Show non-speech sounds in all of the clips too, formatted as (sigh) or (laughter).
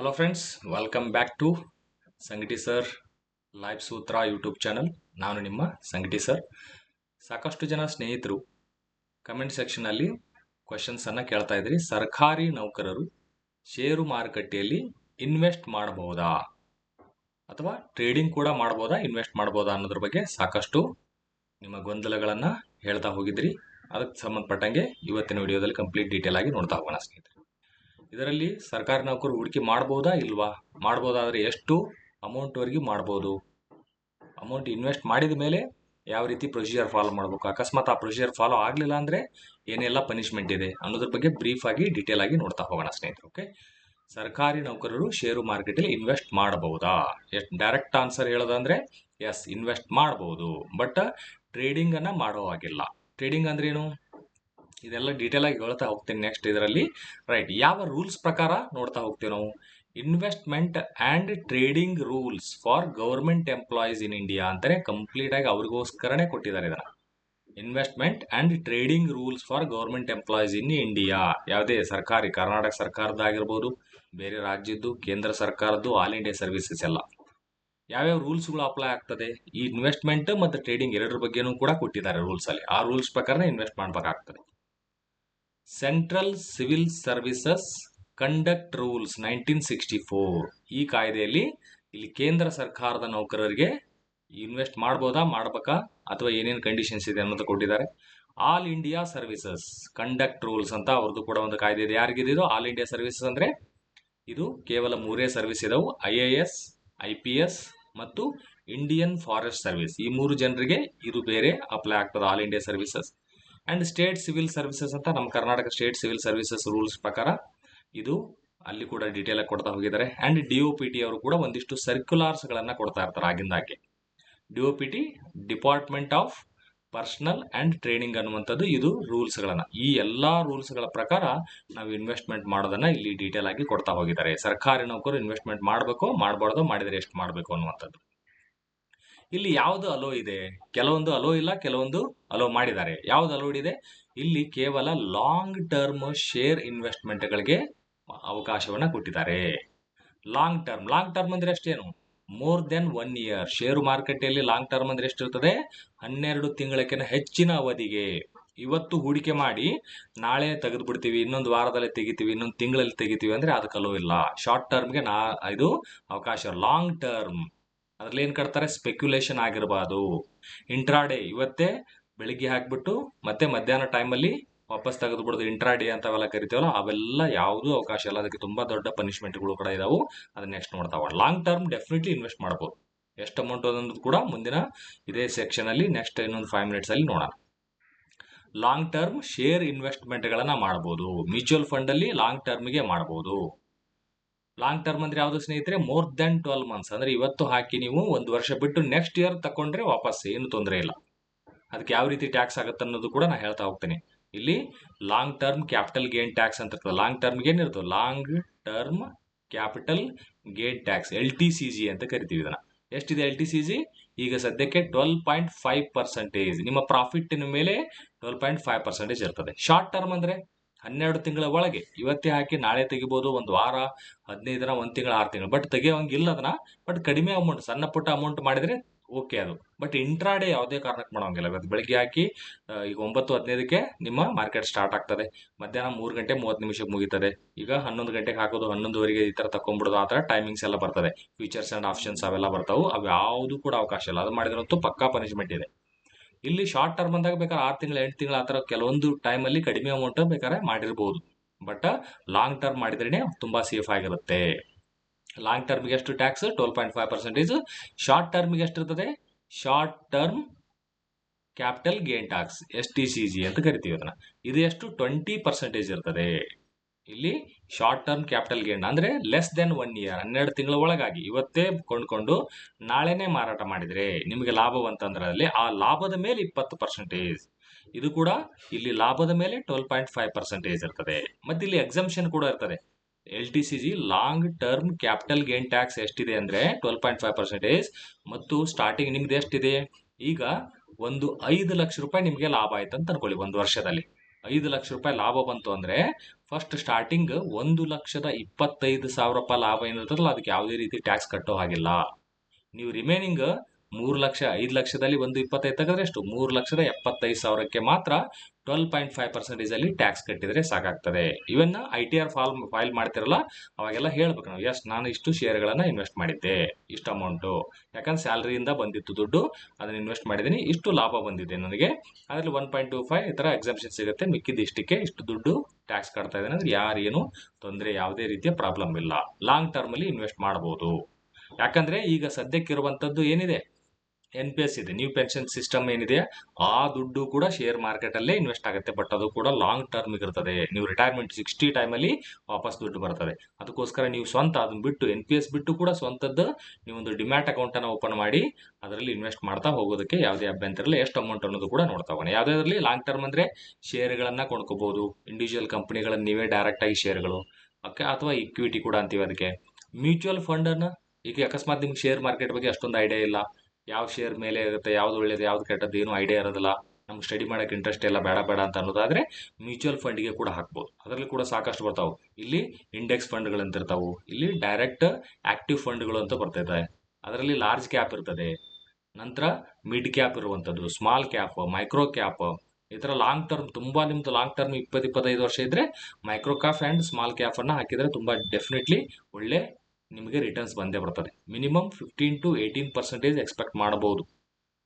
Hello friends welcome back to ಸಂಗಟಿ sir live ಸೂತ್ರ YouTube channel ನಾನು ನಿಮ್ಮ ಸಂಗಟಿ ಸರ್ ಸಾಕಷ್ಟು ಜನ ಸ್ನೇಹಿತರು ಕಮೆಂಟ್ ಸೆಕ್ಷನಲ್ಲಿ ಕ್ವಶನ್ಸನ್ನು ಕೇಳ್ತಾ ಇದ್ರಿ. ಸರ್ಕಾರಿ ನೌಕರರು ಷೇರು ಮಾರುಕಟ್ಟೆಯಲ್ಲಿ ಇನ್ವೆಸ್ಟ್ ಮಾಡಬಹುದಾ? ಅಥವಾ ಟ್ರೇಡಿಂಗ್ ಕೂಡ ಮಾಡ್ಬೋದಾ ಇನ್ವೆಸ್ಟ್ ಮಾಡ್ಬೋದಾ ಅನ್ನೋದ್ರ ಬಗ್ಗೆ ಸಾಕಷ್ಟು ನಿಮ್ಮ ಗೊಂದಲಗಳನ್ನು ಹೇಳ್ತಾ ಹೋಗಿದ್ರಿ. ಅದಕ್ಕೆ ಸಂಬಂಧಪಟ್ಟಂಗೆ ಇವತ್ತಿನ ವಿಡಿಯೋದಲ್ಲಿ ಕಂಪ್ಲೀಟ್ ಡೀಟೇಲ್ ಆಗಿ ನೋಡ್ತಾ ಹೋಗೋಣ ಸ್ನೇಹಿತರೆ. ಇದರಲ್ಲಿ ಸರ್ಕಾರಿ ನೌಕರು ಹೂಡಿಕೆ ಮಾಡ್ಬೋದಾ ಇಲ್ವಾ? ಮಾಡ್ಬೋದಾದರೆ ಎಷ್ಟು ಅಮೌಂಟ್ವರೆಗೂ ಮಾಡ್ಬೋದು. ಅಮೌಂಟ್ ಇನ್ವೆಸ್ಟ್ ಮಾಡಿದ ಮೇಲೆ ಯಾವ ರೀತಿ ಪ್ರೊಸೀಜರ್ ಫಾಲೋ ಮಾಡಬೇಕು? ಅಕಸ್ಮಾತ್ ಆ ಪ್ರೊಸೀಜರ್ ಫಾಲೋ ಆಗಲಿಲ್ಲ ಅಂದರೆ ಏನೆಲ್ಲ ಪನಿಷ್ಮೆಂಟ್ ಇದೆ ಅನ್ನೋದ್ರ ಬಗ್ಗೆ ಬ್ರೀಫ್ ಆಗಿ ಡೀಟೇಲ್ ಆಗಿ ನೋಡ್ತಾ ಹೋಗೋಣ ಸ್ನೇಹಿತರು ಓಕೆ ಸರ್ಕಾರಿ ನೌಕರರು ಷೇರು ಮಾರ್ಕೆಟಲ್ಲಿ ಇನ್ವೆಸ್ಟ್ ಮಾಡಬಹುದಾ? ಎಷ್ಟು ಡೈರೆಕ್ಟ್ ಆನ್ಸರ್ ಹೇಳೋದಂದ್ರೆ ಎಸ್ ಇನ್ವೆಸ್ಟ್ ಮಾಡಬಹುದು ಬಟ್ ಟ್ರೇಡಿಂಗ್ ಅನ್ನ ಮಾಡೋ ಹಾಗಿಲ್ಲ. ಟ್ರೇಡಿಂಗ್ ಅಂದ್ರೇನು ಇದೆಲ್ಲ ಡೀಟೇಲ್ ಆಗಿ ಹೇಳ್ತಾ ಹೋಗ್ತೀನಿ ನೆಕ್ಸ್ಟ್ ಇದರಲ್ಲಿ. ರೈಟ್ ಯಾವ ರೂಲ್ಸ್ ಪ್ರಕಾರ ನೋಡ್ತಾ ಹೋಗ್ತೀವಿ ನಾವು? Investment and trading rules for government employees in India ಅಂತಾನೆ ಕಂಪ್ಲೀಟ್ ಆಗಿ ಅವ್ರಿಗೋಸ್ಕರನೇ ಕೊಟ್ಟಿದ್ದಾರೆ ಇದನ್ನ. Investment and trading rules for government employees in India ಯಾವುದೇ ಸರ್ಕಾರಿ, ಕರ್ನಾಟಕ ಸರ್ಕಾರದ್ದಾಗಿರ್ಬೋದು, ಬೇರೆ ರಾಜ್ಯದ್ದು, ಕೇಂದ್ರ ಸರ್ಕಾರದ್ದು ಆಲ್ ಇಂಡಿಯಾ ಸರ್ವಿಸಸ್ ಎಲ್ಲ. ಯಾವ್ಯಾವ ರೂಲ್ಸ್ಗಳು ಅಪ್ಲೈ ಆಗ್ತದೆ? ಈ ಇನ್ವೆಸ್ಟ್ಮೆಂಟ್ ಮತ್ತು ಟ್ರೇಡಿಂಗ್ ಎರಡರ ಬಗ್ಗೆನೂ ಕೂಡ ಕೊಟ್ಟಿದ್ದಾರೆ ರೂಲ್ಸಲ್ಲಿ ಆ ರೂಲ್ಸ್ ಪ್ರಕಾರನೇ ಇನ್ವೆಸ್ಟ್ ಮಾಡಬೇಕಾಗ್ತದೆ. Central civil services conduct rules nineteen sixty four ಈ ಕಾಯ್ದೆಯಲ್ಲಿ ಇಲ್ಲಿ ಕೇಂದ್ರ ಸರ್ಕಾರದ ನೌಕರರಿಗೆ ಇನ್ವೆಸ್ಟ್ ಮಾಡ್ಬೋದಾ, ಮಾಡ್ಬೇಕಾ, ಅಥವಾ ಏನೇನು ಕಂಡೀಷನ್ಸ್ ಇದೆ ಅನ್ನೋದು ಕೊಟ್ಟಿದ್ದಾರೆ. All India services conduct rules ಅಂತ ಅವ್ರದ್ದು ಕೂಡ ಒಂದು ಕಾಯ್ದೆ ಇದೆ. ಯಾರಿಗಿದು ಆಲ್ ಇಂಡಿಯಾ ಸರ್ವಿಸಸ್ ಅಂದ್ರೆ ಇದು ಕೇವಲ ಮೂರೇ ಸರ್ವಿಸ್ ಇದಾವೆ. I A S I P S ಮತ್ತು ಇಂಡಿಯನ್ ಫಾರೆಸ್ಟ್ ಸರ್ವಿಸ್ ಈ ಮೂರು ಜನರಿಗೆ ಇದು ಬೇರೆ ಅಪ್ಲೈ ಆಗ್ತದೆ. All India services and state civil services ಅಂತ ನಮ್ಮ Karnataka state civil services rules ಪ್ರಕಾರ ಇದು ಅಲ್ಲಿ ಕೂಡ ಡೀಟೇಲಾಗಿ ಕೊಡ್ತಾ ಹೋಗಿದ್ದಾರೆ. And D O P T ಅವರು ಕೂಡ ಒಂದಿಷ್ಟು ಸರ್ಕ್ಯುಲಾರ್ಸ್ ಗಳನ್ನ ಕೊಡ್ತಾ ಇರ್ತಾರೆ ಆಗಿಂದಾಗೆ D O P T department of personnel and training ಅನ್ನುವಂಥದ್ದು ಇದು ರೂಲ್ಸ್ಗಳನ್ನು ಈ ಎಲ್ಲ ರೂಲ್ಸ್ಗಳ ಪ್ರಕಾರ ನಾವು ಇನ್ವೆಸ್ಟ್ಮೆಂಟ್ ಮಾಡೋದನ್ನು ಇಲ್ಲಿ ಡೀಟೇಲ್ ಆಗಿ ಕೊಡ್ತಾ ಹೋಗಿದ್ದಾರೆ. ಸರ್ಕಾರಿ ನೌಕರು ಇನ್ವೆಸ್ಟ್ಮೆಂಟ್ ಮಾಡಬೇಕು ಮಾಡಬಾರ್ದು ಮಾಡಿದರೆ ಎಷ್ಟು ಮಾಡಬೇಕು ಅನ್ನುವಂಥದ್ದು. ಇಲ್ಲಿ ಯಾವುದು ಅಲೋ ಇದೆ? ಕೆಲವೊಂದು ಅಲೋ ಇಲ್ಲ, ಕೆಲವೊಂದು ಅಲೋ ಮಾಡಿದ್ದಾರೆ. ಯಾವ್ದು ಅಲೋಡ್ ಇದೆ? ಇಲ್ಲಿ ಕೇವಲ ಲಾಂಗ್ ಟರ್ಮ್ ಶೇರ್ ಇನ್ವೆಸ್ಟ್ಮೆಂಟ್ಗಳಿಗೆ ಅವಕಾಶವನ್ನ ಕೊಟ್ಟಿದ್ದಾರೆ. ಲಾಂಗ್ ಟರ್ಮ್ ಲಾಂಗ್ ಟರ್ಮ್ ಅಂದ್ರೆ ಅಷ್ಟೇನು? More than one year share ಮಾರುಕಟ್ಟೆಯಲ್ಲಿ ಲಾಂಗ್ ಟರ್ಮ್ ಅಂದ್ರೆ ಎಷ್ಟಿರ್ತದೆ? ಹನ್ನೆರಡು ತಿಂಗಳಕ್ಕಿಂತ ಹೆಚ್ಚಿನ ಅವಧಿಗೆ. ಇವತ್ತು ಹೂಡಿಕೆ ಮಾಡಿ ನಾಳೆ ತೆಗೆದು ಬಿಡ್ತೀವಿ ಇನ್ನೊಂದು ವಾರದಲ್ಲಿ ತೆಗಿತೀವಿ, ಇನ್ನೊಂದು ತಿಂಗಳಲ್ಲಿ ತೆಗಿತೀವಿ ಅಂದ್ರೆ ಅದಕ್ಕೆ ಅಲೋ ಇಲ್ಲ. ಶಾರ್ಟ್ ಟರ್ಮ್ಗೆ ನಾ, ಇದು ಅವಕಾಶ. ಲಾಂಗ್ ಟರ್ಮ್ ಅದ್ರಲ್ಲಿ ಏನು ಕಟ್ತಾರೆ? ಸ್ಪೆಕ್ಯುಲೇಷನ್ ಆಗಿರಬಾರ್ದು ಇಂಟ್ರಾಡೇ ಇವತ್ತೇ ಬೆಳಿಗ್ಗೆ ಹಾಕ್ಬಿಟ್ಟು ಮತ್ತೆ ಮಧ್ಯಾಹ್ನ ಟೈಮಲ್ಲಿ ವಾಪಸ್ ತೆಗೆದುಬಿಡೋದು. ಇಂಟ್ರಾಡೇ ಅಂತವೆಲ್ಲ ಕರಿತೀವಲ್ಲ, ಅವೆಲ್ಲ ಯಾವುದೂ ಅವಕಾಶ ಇಲ್ಲ. ಅದಕ್ಕೆ ತುಂಬಾ ದೊಡ್ಡ ಪನಿಷ್ಮೆಂಟ್ಗಳು ಕೂಡ ಇದಾವೆ. ಅದನ್ನ ನೆಕ್ಸ್ಟ್ ನೋಡ್ತಾವ ಲಾಂಗ್ ಟರ್ಮ್ ಡೆಫಿನೆಟ್ಲಿ ಇನ್ವೆಸ್ಟ್ ಮಾಡ್ಬೋದು. ಎಷ್ಟು ಅಮೌಂಟ್ ಅನ್ನೋದು ಕೂಡ ಮುಂದಿನ ಇದೇ ಸೆಕ್ಷನ್ ಅಲ್ಲಿ ನೆಕ್ಸ್ಟ್ ಇನ್ನೊಂದು ಫೈವ್ ಮಿನಿಟ್ಸ್ ಅಲ್ಲಿ ನೋಡೋಣ. ಲಾಂಗ್ ಟರ್ಮ್ ಶೇರ್ ಇನ್ವೆಸ್ಟ್ಮೆಂಟ್ಗಳನ್ನು ಮಾಡ್ಬೋದು. ಮ್ಯೂಚುವಲ್ ಫಂಡ್ ಅಲ್ಲಿ ಲಾಂಗ್ ಟರ್ಮ್ಗೆ ಮಾಡಬಹುದು ಲಾಂಗ್ ಟರ್ಮ್ ಅಂದ್ರೆ ಯಾವ್ದು ಸ್ನೇಹಿತರೆ? ಮೋರ್ ದೆನ್ ಟ್ವೆಲ್ ಮಂತ್ಸ್ ಅಂದ್ರೆ ಇವತ್ತು ಹಾಕಿ ನೀವು ಒಂದು ವರ್ಷ ಬಿಟ್ಟು ನೆಕ್ಸ್ಟ್ ಇಯರ್ ತಕೊಂಡ್ರೆ ವಾಪಸ್ ಏನು ತೊಂದರೆ ಇಲ್ಲ. ಅದಕ್ಕೆ ಯಾವ ರೀತಿ ಟ್ಯಾಕ್ಸ್ ಆಗುತ್ತೆ ಅನ್ನೋದು ಕೂಡ ನಾನು ಹೇಳ್ತಾ ಹೋಗ್ತೀನಿ. ಇಲ್ಲಿ long term capital gain tax ಅಂತ ಇರ್ತದೆ. ಲಾಂಗ್ ಟರ್ಮ್ ಏನಿರ್ತದೆ long term capital gain tax L T C G ಅಂತ ಕರಿತೀವಿ ಇದನ್ನ. ಎಷ್ಟಿದೆ ಎಲ್ ಟಿ ಸಿ ಜಿ ಈಗ ಸದ್ಯಕ್ಕೆ ಟ್ವೆಲ್ ಪಾಯಿಂಟ್ ಫೈವ್ ಪರ್ಸೆಂಟೇಜ್ ನಿಮ್ಮ ಪ್ರಾಫಿಟ್ಟಿನ ಮೇಲೆ ಟ್ವೆಲ್ ಪಾಯಿಂಟ್ ಫೈವ್ ಪರ್ಸೆಂಟೇಜ್ ಇರ್ತದೆ. ಶಾರ್ಟ್ ಟರ್ಮ್ ಅಂದ್ರೆ? ಹನ್ನೆರಡು ತಿಂಗಳ ಒಳಗೆ. ಇವತ್ತೇ ಹಾಕಿ ನಾಳೆ ತೆಗಿಬೋದು, ಒಂದು ವಾರ, ಹದಿನೈದು ದಿನ, ಒಂದು ತಿಂಗಳು, ಆರು ತಿಂಗಳು. ಬಟ್ ತೆಗಿಯೋಂಗಿಲ್ಲ ಅದನ್ನ. ಬಟ್ ಕಡಿಮೆ ಅಮೌಂಟ್ ಸಣ್ಣ ಪುಟ್ಟ ಅಮೌಂಟ್ ಮಾಡಿದ್ರೆ ಓಕೆ ಅದು. ಬಟ್ ಇಂಟ್ರಾಡೆ ಯಾವುದೇ ಕಾರಣಕ್ಕೆ ಮಾಡೋಂಗಿಲ್ಲ. ಇವತ್ತು ಬೆಳಗ್ಗೆ ಹಾಕಿ ಈಗ ಒಂಬತ್ತು, ಹದಿನೈದಕ್ಕೆ ನಿಮ್ಮ ಮಾರ್ಕೆಟ್ ಸ್ಟಾರ್ಟ್ ಆಗ್ತದೆ. ಮಧ್ಯಾಹ್ನ ಮೂರು ಗಂಟೆ ಮೂವತ್ತು ನಿಮಿಷಕ್ಕೆ ಮುಗೀತದೆ. ಈಗ ಹನ್ನೊಂದು ಗಂಟೆಗೆ ಹಾಕೋದು, ಹನ್ನೊಂದುವರೆಗೆ ಈ ಥರ ತಗೊಂಡ್ಬಿಡೋದು ಆ ಥರ ಟೈಮಿಂಗ್ಸ್ ಎಲ್ಲ ಬರ್ತದೆ. ಫ್ಯೂಚರ್ಸ್ ಆ್ಯಂಡ್ ಆಪ್ಷನ್ಸ್ ಅವೆಲ್ಲ ಬರ್ತಾವೆ. ಅವು ಯಾವುದು ಕೂಡ ಅವಕಾಶ ಇಲ್ಲ. ಅದು ಮಾಡಿದ್ರಂತೂ ಪಕ್ಕಾ ಪನಿಷ್ಮೆಂಟ್ ಇದೆ. ಇಲ್ಲಿ ಶಾರ್ಟ್ ಟರ್ಮ್ ಅಂದಾಗ ಬೇಕಾದ್ರೆ ಆರು ತಿಂಗಳು, ಎಂಟು ತಿಂಗಳು ಆ ಥರ ಕೆಲವೊಂದು ಟೈಮಲ್ಲಿ ಕಡಿಮೆ ಅಮೌಂಟ್ ಬೇಕಾದ್ರೆ ಮಾಡಿರ್ಬೋದು. ಬಟ್ ಲಾಂಗ್ ಟರ್ಮ್ ಮಾಡಿದ್ರೇನೆ ತುಂಬಾ ಸೇಫ್ ಆಗಿರುತ್ತೆ. ಲಾಂಗ್ ಟರ್ಮ್ಗೆ ಎಷ್ಟು tax twelve point five percentage short ಟರ್ಮ್ಗೆ ಎಷ್ಟಿರ್ತದೆ? Short term capital gain tax S T C G ಅಂತ ಕರಿತೀವಿ ಅದನ್ನ. ಇದು ಎಷ್ಟು? ಟ್ವೆಂಟಿ ಪರ್ಸೆಂಟೇಜ್ ಇರ್ತದೆ. ಇಲ್ಲಿ ಶಾರ್ಟ್ ಟರ್ಮ್ ಕ್ಯಾಪಿಟಲ್ ಗೇನ್ ಅಂದ್ರೆ ಲೆಸ್ ದೆನ್ ಒನ್ ಇಯರ್ ಹನ್ನೆರಡು ತಿಂಗಳ ಒಳಗಾಗಿ ಇವತ್ತೇ ಕೊಂಡ್ಕೊಂಡು ನಾಳೆನೇ ಮಾರಾಟ ಮಾಡಿದ್ರೆ ನಿಮಗೆ ಲಾಭವಂತಂದ್ರಲ್ಲಿ ಆ ಲಾಭದ ಮೇಲೆ ಇಪ್ಪತ್ತು ಪರ್ಸೆಂಟೇಜ್ ಇದು ಕೂಡ ಇಲ್ಲಿ ಲಾಭದ ಮೇಲೆ ಟ್ವೆಲ್ ಪಾಯಿಂಟ್ ಫೈವ್ ಪರ್ಸೆಂಟೇಜ್ ಇರ್ತದೆ. ಮತ್ತೆ ಇಲ್ಲಿ ಎಕ್ಸಂಪ್ಷನ್ ಕೂಡ ಇರ್ತದೆ. L T C G long term capital gain tax ಎಷ್ಟಿದೆ ಅಂದ್ರೆ ಟ್ವೆಲ್ ಪಾಯಿಂಟ್ ಫೈವ್ ಪರ್ಸೆಂಟೇಜ್ ಮತ್ತು ಸ್ಟಾರ್ಟಿಂಗ್ ನಿಮ್ದು ಎಷ್ಟಿದೆ? ಈಗ ಒಂದು ಐದು ಲಕ್ಷ ರೂಪಾಯಿ ನಿಮಗೆ ಲಾಭ ಆಯ್ತು ಅಂತ ಅನ್ಕೊಳ್ಳಿ ಒಂದು ವರ್ಷದಲ್ಲಿ. ಐದು ಲಕ್ಷ ರೂಪಾಯಿ ಲಾಭ ಬಂತು ಅಂದ್ರೆ ಫಸ್ಟ್ ಸ್ಟಾರ್ಟಿಂಗ್ ಒಂದು ಲಕ್ಷದ ಇಪ್ಪತ್ತೈದು ಸಾವಿರ ರೂಪಾಯಿ ಲಾಭ ಏನಿರ್ತದಲ್ಲ ಅದಕ್ಕೆ ಯಾವುದೇ ರೀತಿ ಟ್ಯಾಕ್ಸ್ ಕಟ್ಟೋ ಹಾಗಿಲ್ಲ. ನೀವು ರಿಮೈನಿಂಗ್ ಮೂರು ಲಕ್ಷ ಐದು ಲಕ್ಷದಲ್ಲಿ ಒಂದು ಇಪ್ಪತ್ತೈದು ತೆಗೆದ್ರೆ ಎಷ್ಟು? ಮೂರು ಲಕ್ಷದ ಎಪ್ಪತ್ತೈದು ಸಾವಿರಕ್ಕೆ ಮಾತ್ರ ಟ್ವೆಲ್ ಪಾಯಿಂಟ್ ಫೈವ್ ಪರ್ಸೆಂಟೇಜ್ ಅಲ್ಲಿ ಟ್ಯಾಕ್ಸ್ ಕಟ್ಟಿದ್ರೆ ಸಾಕಾಗ್ತದೆ. ಇವನ್ನ ಐ ಟಿ ಆರ್ ಫಾಲ್, ಫೈಲ್ ಮಾಡ್ತಿರಲ್ಲ, ಅವಾಗೆಲ್ಲ ಹೇಳ್ಬೇಕು ನಾವು ಎಸ್ ನಾನು ಇಷ್ಟು ಶೇರ್ಗಳನ್ನ ಇನ್ವೆಸ್ಟ್ ಮಾಡಿದ್ದೆ, ಇಷ್ಟು ಅಮೌಂಟು ಯಾಕಂದ್ರೆ ಸ್ಯಾಲ್ರಿಯಿಂದ ಬಂದಿತ್ತು ದುಡ್ಡು, ಅದನ್ನ ಇನ್ವೆಸ್ಟ್ ಮಾಡಿದ್ದೀನಿ, ಇಷ್ಟು ಲಾಭ ಬಂದಿದೆ ನನಗೆ. ಅದರಲ್ಲಿ ಒನ್ ಪಾಯಿಂಟ್ ಟು ಫೈವ್ ಈ ಥರ ಎಕ್ಸಾಮ್ಷನ್ ಸಿಗುತ್ತೆ ಮಿಕ್ಕಿದ ಇಷ್ಟಕ್ಕೆ ಇಷ್ಟು ದುಡ್ಡು ಟ್ಯಾಕ್ಸ್ ಕಟ್ತಾ ಇದ್ದೇನೆ ಅಂದ್ರೆ ಯಾರೇನು ತೊಂದರೆ, ಯಾವುದೇ ರೀತಿಯ ಪ್ರಾಬ್ಲಮ್ ಇಲ್ಲ. ಲಾಂಗ್ ಟರ್ಮಲ್ಲಿ ಇನ್ವೆಸ್ಟ್ ಮಾಡಬಹುದು ಯಾಕಂದ್ರೆ ಈಗ ಸದ್ಯಕ್ಕಿರುವಂಥದ್ದು ಏನಿದೆ? ಎನ್ ಪಿ ಎಸ್ ಇದೆ. ನ್ಯೂ ಪೆನ್ಷನ್ ಸಿಸ್ಟಮ್ ಏನಿದೆ, ಆ ದುಡ್ಡು ಕೂಡ ಶೇರ್ ಮಾರ್ಕೆಟಲ್ಲೇ ಇನ್ವೆಸ್ಟ್ ಆಗುತ್ತೆ. ಬಟ್ ಅದು ಕೂಡ ಲಾಂಗ್ ಟರ್ಮ್ ಇರ್ತದೆ. ನೀವು ರಿಟೈರ್ಮೆಂಟ್ ಸಿಕ್ಸ್ಟಿ ಟೈಮಲ್ಲಿ ವಾಪಸ್ ದುಡ್ಡು ಬರ್ತದೆ. ಅದಕ್ಕೋಸ್ಕರ ನೀವು ಸ್ವಂತ ಅದನ್ನ ಬಿಟ್ಟು ಎನ್ ಪಿ ಎಸ್ ಬಿಟ್ಟು ಕೂಡ ಸ್ವಂತದ್ದು ನೀವೊಂದು ಡಿಮ್ಯಾಟ್ ಅಕೌಂಟನ್ನು ಓಪನ್ ಮಾಡಿ, ಅದರಲ್ಲಿ ಇನ್ವೆಸ್ಟ್ ಮಾಡ್ತಾ ಹೋಗೋದಕ್ಕೆ ಯಾವುದೇ ಅಭ್ಯಂತರ ಇಲ್ಲ ಎಷ್ಟು ಅಮೌಂಟ್ ಅನ್ನೋದು ಕೂಡ ನೋಡ್ತಾ ಹೋಗೋಣ. ಯಾವುದಾದ್ರಲ್ಲಿ ಲಾಂಗ್ ಟರ್ಮ್ ಅಂದರೆ ಶೇರ್ಗಳನ್ನು ಕೊಂಡ್ಕೋಬಹುದು ಇಂಡಿವಿಜುವಲ್ ಕಂಪ್ನಿಗಳನ್ನು ನೀವೇ ಡೈರೆಕ್ಟಾಗಿ ಶೇರ್ಗಳು ಓಕೆ, ಅಥವಾ ಇಕ್ವಿಟಿ ಕೂಡ ಅಂತೀವಿ ಅದಕ್ಕೆ. ಮ್ಯೂಚುವಲ್ ಫಂಡನ್ನು ಈಗ ಅಕಸ್ಮಾತ್ ನಿಮ್ಗೆ ಶೇರ್ ಮಾರ್ಕೆಟ್ ಬಗ್ಗೆ ಅಷ್ಟೊಂದು ಐಡಿಯಾ ಇಲ್ಲ. ಯಾವ ಶೇರ್ ಮೇಲೆ ಇರುತ್ತೆ, ಯಾವ್ದು ಒಳ್ಳೇದು, ಯಾವ್ದು ಕೆಟ್ಟದ್ದು, ಏನು ಐಡಿಯಾ ಇರೋದಿಲ್ಲ, ನಮ್ಗೆ ಸ್ಟಡಿ ಮಾಡೋಕೆ ಇಂಟ್ರೆಸ್ಟ್ ಎಲ್ಲ ಬೇಡ ಬೇಡ ಅಂತ ಅನ್ನೋದಾದ್ರೆ ಮ್ಯೂಚುವಲ್ ಫಂಡ್ಗೆ ಕೂಡ ಹಾಕ್ಬೋದು. ಅದರಲ್ಲಿ ಕೂಡ ಸಾಕಷ್ಟು ಬರ್ತಾವೆ. ಇಲ್ಲಿ ಇಂಡೆಕ್ಸ್ ಫಂಡ್ಗಳು ಅಂತ ಇರ್ತಾವೆ ಇಲ್ಲಿ ಡೈರೆಕ್ಟ್ ಆಕ್ಟಿವ್ ಫಂಡ್ಗಳು ಅಂತ ಬರ್ತೈತೆ ಅದರಲ್ಲಿ ಲಾರ್ಜ್ ಕ್ಯಾಪ್ ಇರ್ತದೆ. ನಂತರ ಮಿಡ್ ಕ್ಯಾಪ್ ಇರುವಂಥದ್ದು ಸ್ಮಾಲ್ ಕ್ಯಾಪ್ ಮೈಕ್ರೋ ಕ್ಯಾಪ್ ಈ ಥರ ಲಾಂಗ್ ಟರ್ಮ್ ತುಂಬ ನಿಮ್ದು ಲಾಂಗ್ ಟರ್ಮ್ ಇಪ್ಪತ್ತು ಇಪ್ಪತ್ತೈದು ವರ್ಷ ಇದ್ದರೆ ಮೈಕ್ರೋ ಕ್ಯಾಪ್ ಆ್ಯಂಡ್ ಸ್ಮಾಲ್ ಕ್ಯಾಪನ್ನು ಹಾಕಿದರೆ ತುಂಬಾ ಡೆಫಿನೆಟ್ಲಿ ಒಳ್ಳೆ ನಿಮಗೆ ರಿಟರ್ನ್ಸ್ ಬಂದೇ ಬರ್ತದೆ. Minimum fifteen to eighteen percentage expect ಮಾಡಬಹುದು.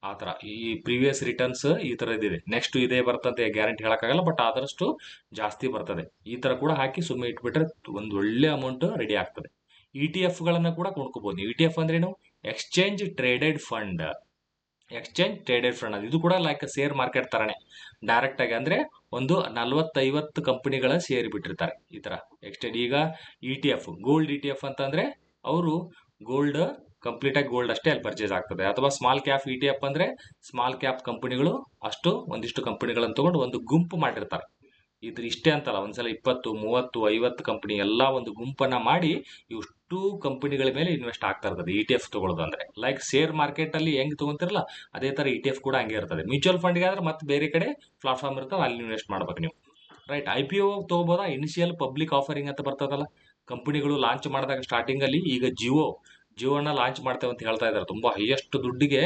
ಆ ಥರ. ಈ ಪ್ರೀವಿಯಸ್ ರಿಟರ್ನ್ಸ್ ಈ ಥರದ್ದಿದೆ ನೆಕ್ಸ್ಟ್ ಇದೇ ಬರ್ತದೆ ಗ್ಯಾರಂಟಿ ಹೇಳೋಕ್ಕಾಗಲ್ಲ ಬಟ್ ಆದಷ್ಟು ಜಾಸ್ತಿ ಬರ್ತದೆ. ಈ ಥರ ಕೂಡ ಹಾಕಿ ಸುಮ್ಮನೆ ಇಟ್ಬಿಟ್ರೆ ಒಂದು ಒಳ್ಳೆ ಅಮೌಂಟ್ ರೆಡಿ ಆಗ್ತದೆ. ಇ ಟಿ ಎಫ್ಗಳನ್ನು ಕೂಡ ಕೊಂಡ್ಕೋಬೋದು. ಇ ಟಿ ಎಫ್ ಅಂದ್ರೇನು exchange traded fund exchange traded fund ಅದು. ಇದು ಕೂಡ ಲೈಕ್ ಶೇರ್ ಮಾರ್ಕೆಟ್ ತರನೇ. ಡೈರೆಕ್ಟ್ ಆಗಿ ಅಂದ್ರೆ ಒಂದು ನಲ್ವತ್ತೈವತ್ತು ಕಂಪನಿಗಳ ಶೇರ್ ಬಿಟ್ಟಿರ್ತಾರೆ ಈ ತರ. ಎಕ್ಸ್ಚೇಂಜ್ ಈಗ E T F gold E T F ಅಂತಂದ್ರೆ ಅವರು ಗೋಲ್ಡ್ ಕಂಪ್ಲೀಟ್ ಆಗಿ ಗೋಲ್ಡ್ ಅಷ್ಟೇ ಅಲ್ಲಿ ಪರ್ಚೇಸ್ ಆಗ್ತದೆ. ಅಥವಾ small cap E T F ಅಂದ್ರೆ ಸ್ಮಾಲ್ ಕ್ಯಾಪ್ ಕಂಪನಿಗಳು ಅಷ್ಟು ಒಂದಿಷ್ಟು ಕಂಪನಿಗಳನ್ನು ತಗೊಂಡು ಒಂದು ಗುಂಪು ಮಾಡಿರ್ತಾರೆ. ಇದ್ರ ಇಷ್ಟೇ ಅಂತಲ್ಲ. ಒಂದ್ಸಲ ಇಪ್ಪತ್ತು, ಮೂವತ್ತು, ಐವತ್ತು ಕಂಪನಿ ಎಲ್ಲ ಒಂದು ಗುಂಪನ್ನ ಮಾಡಿ ಇಷ್ಟು ಕಂಪನಿಗಳ ಮೇಲೆ ಇನ್ವೆಸ್ಟ್ ಆಗ್ತಾ ಇರ್ತದೆ ಇ ಟಿ ಎಫ್ ತಗೊಳ್ಳೋದು ಅಂದ್ರೆ. ಲೈಕ್ ಶೇರ್ ಮಾರ್ಕೆಟ್ ಅಲ್ಲಿ ಹೆಂಗ್ ತಗೊಂತಿರಲ್ಲ, ಅದೇ ತರ ಇ ಟಿ ಎಫ್ ಕೂಡ ಹಂಗೆ ಇರ್ತದೆ. ಮ್ಯೂಚುವಲ್ ಫಂಡ್ಗೆ ಆದ್ರೆ ಮತ್ತೆ ಬೇರೆ ಕಡೆ ಪ್ಲಾಟ್ಫಾರ್ಮ್ ಇರ್ತದೆ ಅಲ್ಲಿ ಇನ್ವೆಸ್ಟ್ ಮಾಡ್ಬೇಕು ನೀವು. ರೈಟ್ ಐ ಪಿ ಒ ತೊಗೋಬೋದಾ? ಇನಿಷಿಯಲ್ ಪಬ್ಲಿಕ್ ಆಫರಿಂಗ್ ಅಂತ ಬರ್ತದಲ್ಲ. ಕಂಪನಿಗಳು ಲಾಂಚ್ ಮಾಡಿದಾಗ ಸ್ಟಾರ್ಟಿಂಗ್ ಅಲ್ಲಿ ಈಗ ಜಿಯೋ ಜಿಯೋನ ಲಾಂಚ್ ಮಾಡ್ತೇವೆ ಅಂತ ಹೇಳ್ತಾ ಇದ್ದಾರೆ. ತುಂಬಾ ಹೈಯೆಸ್ಟ್ ದುಡ್ಡಿಗೆ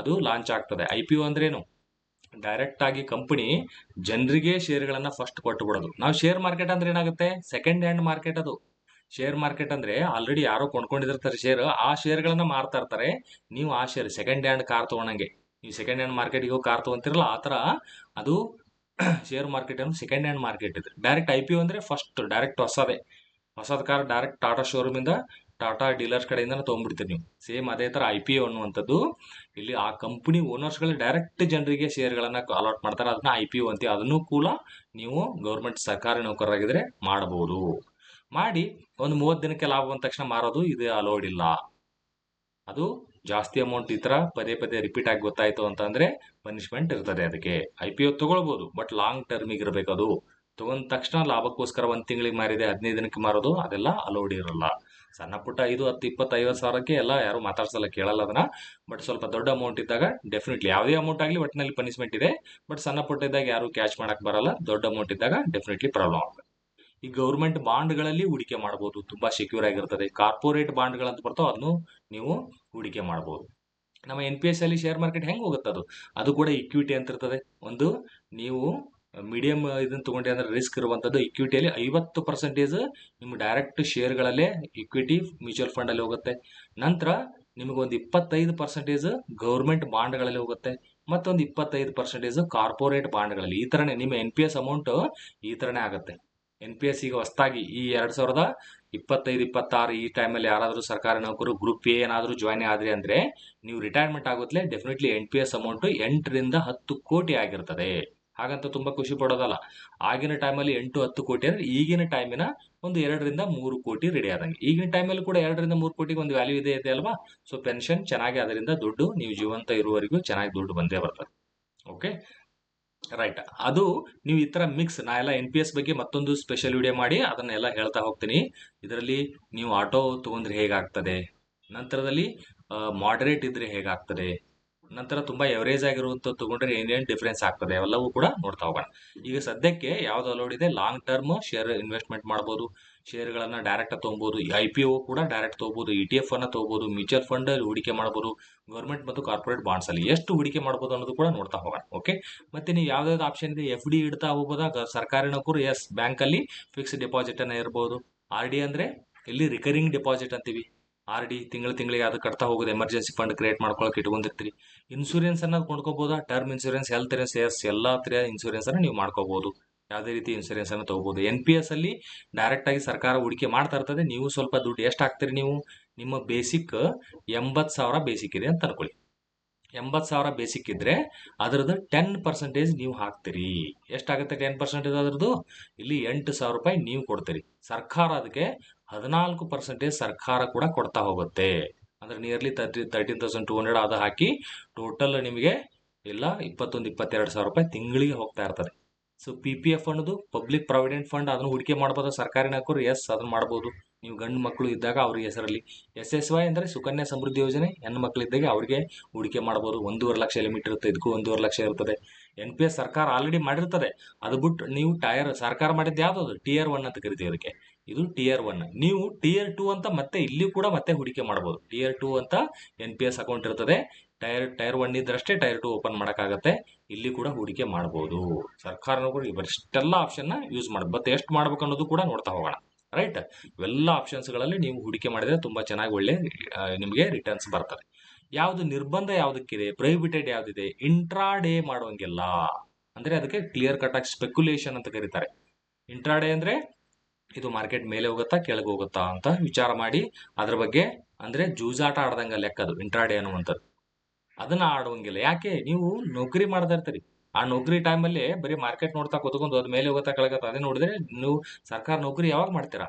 ಅದು ಲಾಂಚ್ ಆಗ್ತದೆ. ಐ ಪಿ ಒ ಅಂದ್ರೇನು? ಡೈರೆಕ್ಟ್ ಆಗಿ ಕಂಪನಿ ಜನರಿಗೆ ಶೇರ್ಗಳನ್ನು ಫಸ್ಟ್ ಕೊಟ್ಟು ಬಿಡೋದು. ನಾವು ಶೇರ್ ಮಾರ್ಕೆಟ್ ಅಂದ್ರೆ ಏನಾಗುತ್ತೆ? ಸೆಕೆಂಡ್ ಹ್ಯಾಂಡ್ ಮಾರ್ಕೆಟ್ ಅದು. ಶೇರ್ ಮಾರ್ಕೆಟ್ ಅಂದ್ರೆ ಆಲ್ರೆಡಿ ಯಾರೋ ಕೊಂಡ್ಕೊಂಡಿರ್ತಾರೆ ಶೇರ್ ಆ ಶೇರ್ಗಳನ್ನ ಮಾರ್ತಾ ಇರ್ತಾರೆ. ನೀವು ಆ ಶೇರ್ ಸೆಕೆಂಡ್ ಹ್ಯಾಂಡ್ ಕಾರ್ ತಗೊಂಡಂಗೆ. ನೀವು ಸೆಕೆಂಡ್ ಹ್ಯಾಂಡ್ ಮಾರ್ಕೆಟ್ಗೆ ಹೋಗಿ ಕಾರ್ ತಗೊಂತಿರಲ್ಲ, ಆ ಥರ ಅದು (clears throat) ಶೇರ್ ಮಾರ್ಕೆಟ್ ಅನ್ನು ಸೆಕೆಂಡ್ ಹ್ಯಾಂಡ್ ಮಾರ್ಕೆಟ್ ಇದೆ. ಡೈರೆಕ್ಟ್ ಐ ಪಿ ಅಂದ್ರೆ ಫಸ್ಟ್ ಡೈರೆಕ್ಟ್ ಹೊಸದೇ. ಹೊಸದ ಕಾರ್ ಡೈರೆಕ್ಟ್ ಟಾಟಾ ಶೋರೂಮ್ ಇಂದ ಟಾಟಾ ಡೀಲರ್ಸ್ ಕಡೆಯಿಂದ ತೊಗೊಂಡ್ಬಿಡ್ತೀರಿ ನೀವು. ಸೇಮ್ ಅದೇ ತರ ಐ ಪಿ ಒ ಅನ್ನುವಂಥದ್ದು. ಇಲ್ಲಿ ಆ ಕಂಪನಿ ಓನರ್ಸ್ಗಳು ಡೈರೆಕ್ಟ್ ಜನರಿಗೆ ಶೇರ್ಗಳನ್ನ ಅಲಾಟ್ ಮಾಡ್ತಾರೆ. ಅದನ್ನ ಐ ಪಿ ಒ ಅಂತೀವಿ. ಅದನ್ನು ಕೂಡ ನೀವು ಗೌರ್ಮೆಂಟ್ ಸರ್ಕಾರಿ ನೌಕರರಾಗಿದ್ರೆ ಮಾಡಬಹುದು. ಮಾಡಿ ಒಂದು ಮೂವತ್ತು ದಿನಕ್ಕೆ ಲಾಭ ಬಂದ ತಕ್ಷಣ ಮಾರೋದು ಇದು ಅಲೋಡ್ ಇಲ್ಲ. ಅದು ಜಾಸ್ತಿ ಅಮೌಂಟ್ ಈ ಥರ ಪದೇ ಪದೇ ರಿಪೀಟ್ ಆಗಿ ಗೊತ್ತಾಯ್ತು ಅಂತಂದ್ರೆ ಪನಿಷ್ಮೆಂಟ್ ಇರ್ತದೆ ಅದಕ್ಕೆ. ಐ ಪಿ ಒ ತಗೊಳ್ಬಹುದು ಬಟ್ ಲಾಂಗ್ ಟರ್ಮಿಗೆ ಇರಬೇಕು ಅದು. ತಗೊಂಡ ತಕ್ಷಣ ಲಾಭಕ್ಕೋಸ್ಕರ ಒಂದು ತಿಂಗಳಿಗೆ ಮಾರಿದೆ, ಹದಿನೈದು ದಿನಕ್ಕೆ ಮಾರೋದು, ಅದೆಲ್ಲ ಅಲೋಡ್ ಇರಲ್ಲ. ಸಣ್ಣ ಪುಟ್ಟ ಐದು, ಹತ್ತು, ಇಪ್ಪತ್ತು, ಐವತ್ತು ಸಾವಿರಕ್ಕೆ ಎಲ್ಲ ಯಾರು ಮಾತಾಡ್ಸಲ್ಲ, ಕೇಳಲ್ಲ ಅದನ್ನ. ಬಟ್ ಸ್ವಲ್ಪ ದೊಡ್ಡ ಅಮೌಂಟ್ ಇದ್ದಾಗ ಡೆಫಿನೆಟ್ಲಿ ಯಾವುದೇ ಅಮೌಂಟ್ ಆಗಲಿ ಒಟ್ಟಿನಲ್ಲಿ ಪನಿಷ್ಮೆಂಟ್ ಇದೆ. ಬಟ್ ಸಣ್ಣ ಪುಟ್ಟ ಇದ್ದಾಗ ಯಾರು ಕ್ಯಾಚ್ ಮಾಡಕ್ ಬರಲ್ಲ, ದೊಡ್ಡ ಅಮೌಂಟ್ ಇದ್ದಾಗ ಡೆಫಿನೆಟ್ಲಿ ಪ್ರಾಬ್ಲಮ್ ಆಗುತ್ತೆ ಈ ಗೌರ್ಮೆಂಟ್ ಬಾಂಡ್ಗಳಲ್ಲಿ ಹೂಡಿಕೆ ಮಾಡಬಹುದು. ತುಂಬಾ ಸೆಕ್ಯೂರ್ ಆಗಿರ್ತದೆ. ಕಾರ್ಪೊರೇಟ್ ಬಾಂಡ್ಗಳಂತ ಬರ್ತಾವ ಅದನ್ನು ನೀವು ಹೂಡಿಕೆ ಮಾಡಬಹುದು. ನಮ್ಮ ಎನ್ ಪಿ ಎಸ್ ಅಲ್ಲಿ ಶೇರ್ ಮಾರ್ಕೆಟ್ ಹೆಂಗೆ ಹೋಗುತ್ತೆ ಅದು? ಅದು ಕೂಡ ಇಕ್ವಿಟಿ ಅಂತ ಇರ್ತದೆ. ಒಂದು ನೀವು ಮೀಡಿಯಂ ಇದನ್ನ ತಗೊಂಡ್ರೆ ಅಂದ್ರೆ ರಿಸ್ಕ್ ಇರುವಂತದ್ದು ಇಕ್ವಿಟಿಯಲ್ಲಿ ಐವತ್ತು ಪರ್ಸೆಂಟೇಜ್ ನಿಮ್ಮ ಡೈರೆಕ್ಟ್ ಶೇರ್ಗಳಲ್ಲೇ ಇಕ್ವಿಟಿ ಮ್ಯೂಚುವಲ್ ಫಂಡ್ ಅಲ್ಲಿ ಹೋಗುತ್ತೆ. ನಂತರ ನಿಮಗೊಂದು ಇಪ್ಪತ್ತೈದು ಪರ್ಸೆಂಟೇಜ್ ಗೌರ್ಮೆಂಟ್ ಬಾಂಡ್ಗಳಲ್ಲಿ ಹೋಗುತ್ತೆ. ಮತ್ತೊಂದು ಇಪ್ಪತ್ತೈದು ಪರ್ಸೆಂಟೇಜ್ ಕಾರ್ಪೊರೇಟ್ ಬಾಂಡ್ಗಳಲ್ಲಿ. ಈ ತರನೇ ನಿಮ್ಮ ಎನ್ ಪಿ ಎಸ್ ಅಮೌಂಟ್ ಈ ತರನೇ ಆಗುತ್ತೆ. ಎನ್ ಪಿ ಎಸ್ ಈಗ ಹೊಸದಾಗಿ ಈ ಎರಡ್ ಸಾವಿರದ ಇಪ್ಪತ್ತೈದು, ಇಪ್ಪತ್ತಾರು ಈ ಟೈಮಲ್ಲಿ ಯಾರಾದರೂ ಸರ್ಕಾರಿ ನೌಕರು ಗ್ರೂಪ್ ಎ ಏನಾದರೂ ಜಾಯ್ನ್ ಆದರೆ ಅಂದರೆ ನೀವು retirement ಆಗುತ್ತಲೇ definitely N P S amount ಎಂಟರಿಂದ ಹತ್ತು ಕೋಟಿ ಆಗಿರ್ತದೆ. ಹಾಗಂತ ತುಂಬ ಖುಷಿ ಪಡೋದಲ್ಲ. ಆಗಿನ ಟೈಮಲ್ಲಿ ಎಂಟು, ಹತ್ತು ಕೋಟಿ ಅಂದರೆ ಈಗಿನ ಟೈಮಿನ ಒಂದು ಎರಡರಿಂದ ಮೂರು ಕೋಟಿ ರೆಡಿ ಆದಂಗೆ. ಈಗಿನ ಟೈಮಲ್ಲಿ ಕೂಡ ಎರಡರಿಂದ ಮೂರು ಕೋಟಿಗೆ ಒಂದು ವ್ಯಾಲ್ಯೂ ಇದೆ ಇದೆ ಅಲ್ವಾ? ಸೊ ಪೆನ್ಷನ್ ಚೆನ್ನಾಗಿ ಅದರಿಂದ ದುಡ್ಡು ನೀವು ಜೀವಂತ ಇರುವವರೆಗೂ ಚೆನ್ನಾಗಿ ದುಡ್ಡು ಬಂದೇ ಬರ್ತದೆ. ಓಕೆ ರೈಟ್ ಅದು ನೀವು ಈ ಥರ ಮಿಕ್ಸ್ ನಾ ಎಲ್ಲ ಎನ್ ಪಿ ಎಸ್ ಬಗ್ಗೆ ಮತ್ತೊಂದು ಸ್ಪೆಷಲ್ ವಿಡಿಯೋ ಮಾಡಿ ಅದನ್ನೆಲ್ಲ ಹೇಳ್ತಾ ಹೋಗ್ತೀನಿ. ಇದರಲ್ಲಿ ನೀವು ಆಟೋ ತೊಗೊಂಡ್ರೆ ಹೇಗಾಗ್ತದೆ? ನಂತರದಲ್ಲಿ ಮಾಡರೇಟ್ ಇದ್ದರೆ ಹೇಗಾಗ್ತದೆ? ನಂತರ ತುಂಬಾ ಎವರೇಜ್ ಆಗಿರುವಂತ ತಗೊಂಡ್ರೆ ಏನೇನು ಡಿಫ್ರೆನ್ಸ್ ಆಗ್ತದೆ ಅವೆಲ್ಲವೂ ಕೂಡ ನೋಡ್ತಾ ಹೋಗೋಣ. ಈಗ ಸದ್ಯಕ್ಕೆ ಯಾವ್ದು ಅಲೋಡ್ ಇದೆ? ಲಾಂಗ್ ಟರ್ಮ್ ಶೇರ್ ಇನ್ವೆಸ್ಟ್ಮೆಂಟ್ ಮಾಡ್ಬೋದು. ಶೇರ್ಗಳನ್ನು ಡೈರೆಕ್ಟ್ ತೊಗೊಬೋದು. ಐ ಪಿ ಒ ಕೂಡ ಡೈರೆಕ್ಟ್ ತಗೋಬಹುದು ಇ ಟಿ ಎಫ್ ಅನ್ನ ತಗೋಬಹುದು ಮ್ಯೂಚುವಲ್ ಫಂಡ್ ಹೂಡಿಕೆ ಮಾಡಬಹುದು ಗೌರ್ಮೆಂಟ್ ಮತ್ತು ಕಾರ್ಪೊರೇಟ್ ಬಾಂಡ್ಸ್ ಅಲ್ಲಿ ಎಷ್ಟು ಹೂಡಿಕೆ ಮಾಡಬಹುದು ಅನ್ನೋದು ಕೂಡ ನೋಡ್ತಾ ಹೋಗೋಣ. ಓಕೆ ಮತ್ತೆ ನೀವು ಯಾವ್ದಾವ್ದು ಆಪ್ಷನ್ ಇದೆ? ಎಫ್ ಡಿ ಇಡ್ತಾ ಹೋಗೋದಾಗ ಸರ್ಕಾರಿ ನೌಕರು ಎಸ್ ಬ್ಯಾಂಕ್ ಅಲ್ಲಿ ಫಿಕ್ಸ್ ಡೆಪಾಸಿಟ್ ಅನ್ನ ಇರಬಹುದು ಆರ್ ಡಿ ಅಂದ್ರೆ ಇಲ್ಲಿ ರಿಕರಿಂಗ್ ಡೆಪಾಸಿಟ್ ಅಂತೀವಿ? ಆರ್ ಡಿ ತಿಂಗಳ ತಿಂಗಳಿಗೆ ಅದು ಕಟ್ತಾ ಹೋಗೋದು ಎಮರ್ಜೆನ್ಸಿ ಫಂಡ್ ಕ್ರಿಯೇಟ್ ಮಾಡ್ಕೊಳಕ್ ಇಟ್ಕೊಂಡಿರ್ತೀರಿ. ಇನ್ಸೂರೆನ್ಸ್ ಅನ್ನೋದು ಕೊಂಡ್ಕೋಬಹುದಾ ಟರ್ಮ್ ಇನ್ಸೂರೆನ್ಸ್ ಹೆಲ್ತ್ ಇನ್ಸೂರೆನ್ಸ್ ಎಲ್ಲಾ ತರ ಇನ್ಸೂರೆನ್ಸ್ ಅನ್ನ ನೀವು ಮಾಡ್ಕೋಬಹುದು ಯಾವುದೇ ರೀತಿ ಇನ್ಸೂರೆನ್ಸ್ ಅನ್ನು ತಗೋಬಹುದು ಎನ್ ಪಿ ಎಸ್ ಅಲ್ಲಿ ಡೈರೆಕ್ಟ್ ಆಗಿ ಸರ್ಕಾರ ಹೂಡಿಕೆ ಮಾಡ್ತಾ ಇರ್ತದೆ. ನೀವು ಸ್ವಲ್ಪ ದುಡ್ಡು ಎಷ್ಟು ಹಾಕ್ತೀರಿ ನೀವು? ನಿಮ್ಮ ಬೇಸಿಕ್ ಎಂಬತ್ತು ಸಾವಿರ ಬೇಸಿಕ್ ಇದೆ ಅಂತ ಅನ್ಕೊಳ್ಳಿ. ಎಂಬತ್ತು ಸಾವಿರ ಬೇಸಿಕ್ ಇದ್ರೆ ಅದರದ್ದು ಟೆನ್ ಪರ್ಸೆಂಟೇಜ್ ನೀವು ಹಾಕ್ತೀರಿ. ಎಷ್ಟಾಗುತ್ತೆ ಟೆನ್ ಪರ್ಸೆಂಟೇಜ್ ಅದರದ್ದು? ಇಲ್ಲಿ ಎಂಟು ಸಾವಿರ ರೂಪಾಯಿ ನೀವು ಕೊಡ್ತೀರಿ. ಸರ್ಕಾರ ಅದಕ್ಕೆ ಹದಿನಾಲ್ಕು ಪರ್ಸೆಂಟೇಜ್ ಸರ್ಕಾರ ಕೂಡ ಕೊಡ್ತಾ ಹೋಗುತ್ತೆ. ಅಂದ್ರೆ nearly thirty thirteen thousand two hundred ಅದು ಹಾಕಿ ಟೋಟಲ್ ನಿಮಗೆ ಇಲ್ಲ ಇಪ್ಪತ್ತೊಂದು, ಇಪ್ಪತ್ತೆರಡು ಸಾವಿರ ರೂಪಾಯಿ ತಿಂಗಳಿಗೆ ಹೋಗ್ತಾ ಇರ್ತದೆ. ಸೊ ಪಿ ಪಿ ಎಫ್ ಅನ್ನೋದು ಪಬ್ಲಿಕ್ ಪ್ರಾವಿಡೆಂಟ್ ಫಂಡ್ ಅದನ್ನು ಹೂಡಿಕೆ ಮಾಡ್ಬೋದು? ಸರ್ಕಾರಿ ನೌಕರು ಎಸ್ ಅದನ್ನ ಮಾಡ್ಬೋದು. ನೀವು ಗಂಡು ಮಕ್ಕಳು ಇದ್ದಾಗ ಅವ್ರ ಹೆಸರಲ್ಲಿ. ಎಸ್ ಎಸ್ ವೈ ಅಂದರೆ ಸುಕನ್ಯಾ ಸಮೃದ್ಧಿ ಯೋಜನೆ. ಹೆಣ್ಣು ಮಕ್ಕಳು ಇದ್ದಾಗ ಅವರಿಗೆ ಹೂಡಿಕೆ ಮಾಡ್ಬೋದು. ಒಂದೂವರೆ ಲಕ್ಷ ಲಿಮಿಟ್ ಇರುತ್ತೆ. ಇದಕ್ಕೂ ಒಂದೂವರೆ ಲಕ್ಷ ಇರ್ತದೆ. ಎನ್ ಪಿ ಎಸ್ ಸರ್ಕಾರ ಆಲ್ರೆಡಿ ಮಾಡಿರ್ತದೆ. ಅದು ಬಿಟ್ಟು ನೀವು ಟೈರ್ ಸರ್ಕಾರ ಮಾಡಿದ್ದು ಯಾವ್ದು ಅದು ಟಿಯರ್ ಒನ್ ಅಂತ ಕರಿತೀವಿ ಅದಕ್ಕೆ. ಇದು ಟಿಯರ್ ಒನ್ ನೀವು ಟಿಯರ್ ಟೂ ಅಂತ ಮತ್ತೆ ಇಲ್ಲಿ ಕೂಡ ಮತ್ತೆ ಹೂಡಿಕೆ ಮಾಡಬಹುದು ಟಿಯರ್ ಟೂ ಅಂತ ಎನ್ ಪಿ ಎಸ್ ಅಕೌಂಟ್ ಇರ್ತದೆ. ಟೈರ್ ಟೈರ್ ಒನ್ ಇದ್ರಷ್ಟೇ ಟೈರ್ ಟು ಓಪನ್ ಮಾಡೋಕ್ಕಾಗತ್ತೆ. ಇಲ್ಲಿ ಕೂಡ ಹೂಡಿಕೆ ಮಾಡಬಹುದು ಸರ್ಕಾರನೂ ಕೂಡ ಇವರಿಷ್ಟೆಲ್ಲ ಆಪ್ಷನ್ ಯೂಸ್ ಮಾಡಿ, ಮತ್ತೆ ಎಷ್ಟು ಮಾಡ್ಬೇಕು ಅನ್ನೋದು ಕೂಡ ನೋಡ್ತಾ ಹೋಗೋಣ. ರೈಟ್ ಇವೆಲ್ಲ ಆಪ್ಷನ್ಸ್ಗಳಲ್ಲಿ ನೀವು ಹೂಡಿಕೆ ಮಾಡಿದ್ರೆ ತುಂಬಾ ಚೆನ್ನಾಗಿ ಒಳ್ಳೆ ನಿಮಗೆ ರಿಟರ್ನ್ಸ್ ಬರ್ತದೆ. ಯಾವುದು ನಿರ್ಬಂಧ ಯಾವುದಕ್ಕಿದೆ? ಪ್ರೈಬಿಟೆಡ್ ಯಾವ್ದಿದೆ? Intra day ಮಾಡುವಂಗಿಲ್ಲ. ಅಂದ್ರೆ ಅದಕ್ಕೆ ಕ್ಲಿಯರ್ ಕಟ್ ಆಗಿ ಸ್ಪೆಕ್ಯುಲೇಷನ್ ಅಂತ ಕರೀತಾರೆ. ಇಂಟ್ರಾಡೇ ಅಂದ್ರೆ ಇದು ಮಾರ್ಕೆಟ್ ಮೇಲೆ ಹೋಗುತ್ತಾ ಕೆಳಗೆ ಹೋಗುತ್ತಾ ಅಂತ ವಿಚಾರ ಮಾಡಿ ಅದ್ರ ಬಗ್ಗೆ ಅಂದ್ರೆ ಜೂಜಾಟ ಆಡದಂಗ ಲೆಕ್ಕ ಅದು ಇಂಟ್ರಾಡೇ ಅನ್ನುವಂಥದ್ದು. ಅದನ್ನ ಆಡುವಂಗಿಲ್ಲ. ಯಾಕೆ? ನೀವು ನೌಕರಿ ಮಾಡ್ತಾ ಇರ್ತೀರಿ. ಆ ನೌಕರಿ ಟೈಮಲ್ಲಿ ಬರೀ ಮಾರ್ಕೆಟ್ ನೋಡ್ತಾ ಕೂತ್ಕೊಂಡು ಅದ್ ಮೇಲೆ ಹೋಗುತ್ತಾ ಕೆಳಗತ್ತ ಅದೇ ನೋಡಿದ್ರೆ ನೀವು ಸರ್ಕಾರ ನೌಕರಿ ಯಾವಾಗ ಮಾಡ್ತೀರಾ?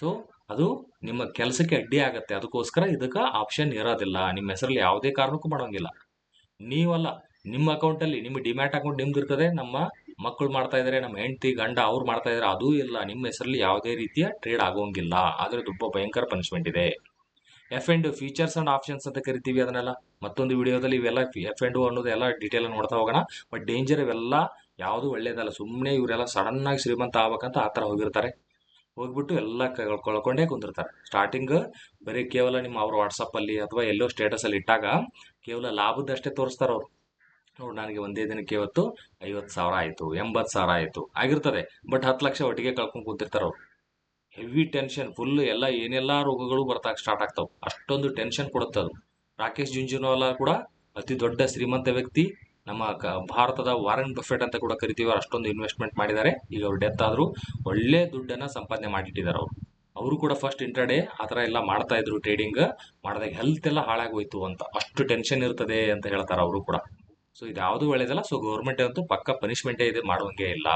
ಸೊ ಅದು ನಿಮ್ಮ ಕೆಲಸಕ್ಕೆ ಅಡ್ಡಿ ಆಗತ್ತೆ. ಅದಕ್ಕೋಸ್ಕರ ಇದಕ್ಕೆ ಆಪ್ಷನ್ ಇರೋದಿಲ್ಲ. ನಿಮ್ಮ ಹೆಸರಲ್ಲಿ ಯಾವುದೇ ಕಾರಣಕ್ಕೂ ಮಾಡೋಂಗಿಲ್ಲ. ನೀವಲ್ಲ, ನಿಮ್ಮ ಅಕೌಂಟ್ ಅಲ್ಲಿ ನಿಮ್ಮ ಡಿಮ್ಯಾಟ್ ಅಕೌಂಟ್ ನಿಮ್ದು ಇರ್ತದೆ, ನಮ್ಮ ಮಕ್ಕಳು ಮಾಡ್ತಾ ಇದ್ರೆ, ನಮ್ಮ ಹೆಂಡತಿ ಗಂಡ ಅವ್ರು ಮಾಡ್ತಾ ಇದ್ರೆ, ಅದೂ ಇಲ್ಲ. ನಿಮ್ಮ ಹೆಸರಲ್ಲಿ ಯಾವುದೇ ರೀತಿಯ ಟ್ರೇಡ್ ಆಗೋಂಗಿಲ್ಲ. ಆದರೆ ತುಂಬ ಭಯಂಕರ ಪನಿಷ್ಮೆಂಟ್ ಇದೆ. F and features and options ಅಂತ ಕರಿತೀವಿ ಅದನ್ನೆಲ್ಲ. ಮತ್ತೊಂದು ವಿಡಿಯೋದಲ್ಲಿ ಇವೆಲ್ಲ ಎಫ್ ಅಂಡ್ ಅನ್ನೋದು ಎಲ್ಲ ಡೀಟೇಲ್ ನೋಡ್ತಾ ಹೋಗೋಣ. ಬಟ್ ಡೇಂಜರ್ ಇವೆಲ್ಲ ಯಾವುದು ಒಳ್ಳೇದಲ್ಲ. ಸುಮ್ಮನೆ ಇವರೆಲ್ಲ ಆಗಿ ಶ್ರೀಮಂತ ಆಗ್ಬೇಕಂತ ಆ ಥರ ಹೋಗಿರ್ತಾರೆ. ಹೋಗ್ಬಿಟ್ಟು ಎಲ್ಲ ಕಳ್ಕೊಂಡೇ ಕುಂದಿರ್ತಾರೆ. ಸ್ಟಾರ್ಟಿಂಗ್ ಬರೀ ಕೇವಲ ನಿಮ್ಮ ಅವ್ರ ವಾಟ್ಸಪ್ ಅಲ್ಲಿ ಅಥವಾ ಎಲ್ಲೋ ಸ್ಟೇಟಸ್ ಅಲ್ಲಿ ಇಟ್ಟಾಗ ಕೇವಲ ಲಾಭದಷ್ಟೇ ತೋರಿಸ್ತಾರೆ ಅವ್ರು. ನೋಡಿ, ನನಗೆ ಒಂದೇ ದಿನಕ್ಕೆ ಇವತ್ತು ಐವತ್ತು ಸಾವಿರ ಆಯಿತು, ಎಂಬತ್ತು ಸಾವಿರ ಆಯಿತು, ಆಗಿರ್ತದೆ. ಬಟ್ ಹತ್ತು ಲಕ್ಷ ಒಟ್ಟಿಗೆ ಕಳ್ಕೊಂಡು ಕೂತಿರ್ತಾರೆ ಅವ್ರು. ಹೆವಿ ಟೆನ್ಷನ್ ಫುಲ್ ಎಲ್ಲ ಏನೆಲ್ಲ ರೋಗಗಳು ಬರ್ತಾಕ ಸ್ಟಾರ್ಟ್ ಆಗ್ತಾವೆ. ಅಷ್ಟೊಂದು ಟೆನ್ಷನ್ ಕೊಡುತ್ತೆ ಅದು. ರಾಕೇಶ್ ಜುಂಜುನವಾಲಾ ಕೂಡ ಅತಿ ದೊಡ್ಡ ಶ್ರೀಮಂತ ವ್ಯಕ್ತಿ. ನಮ್ಮ ಕ- ಭಾರತದ ವಾರನ್ ಬಫೆಟ್ ಅಂತ ಕೂಡ ಕರಿತೀವಿ ಅವ್ರು. ಅಷ್ಟೊಂದು ಇನ್ವೆಸ್ಟ್ಮೆಂಟ್ ಮಾಡಿದ್ದಾರೆ. ಈಗ ಅವ್ರು ಡೆತ್ ಆದರೂ ಒಳ್ಳೆ ದುಡ್ಡನ್ನ ಸಂಪಾದನೆ ಮಾಡಿಟ್ಟಿದ್ದಾರೆ ಅವರು. ಅವರು ಕೂಡ ಫಸ್ಟ್ ಇಂಟ್ರಡೇ ಆ ಥರ ಎಲ್ಲ ಮಾಡ್ತಾ ಇದ್ರು ಟ್ರೇಡಿಂಗ್ ಮಾಡಿದಾಗ ಹೆಲ್ತ್ ಎಲ್ಲ ಹಾಳಾಗೋಯ್ತು ಅಂತ. ಅಷ್ಟು ಟೆನ್ಷನ್ ಇರ್ತದೆ ಅಂತ ಹೇಳ್ತಾರೆ ಅವರು ಕೂಡ. ಸೊ ಇದು ಯಾವುದು ಒಳ್ಳೇದಲ್ಲ? ಸೊ ಗೌರ್ಮೆಂಟ್ ಅಂತೂ ಪಕ್ಕ ಪನಿಷ್ಮೆಂಟೇ ಇದೆ ಮಾಡುವಂಗೆ ಇಲ್ಲ.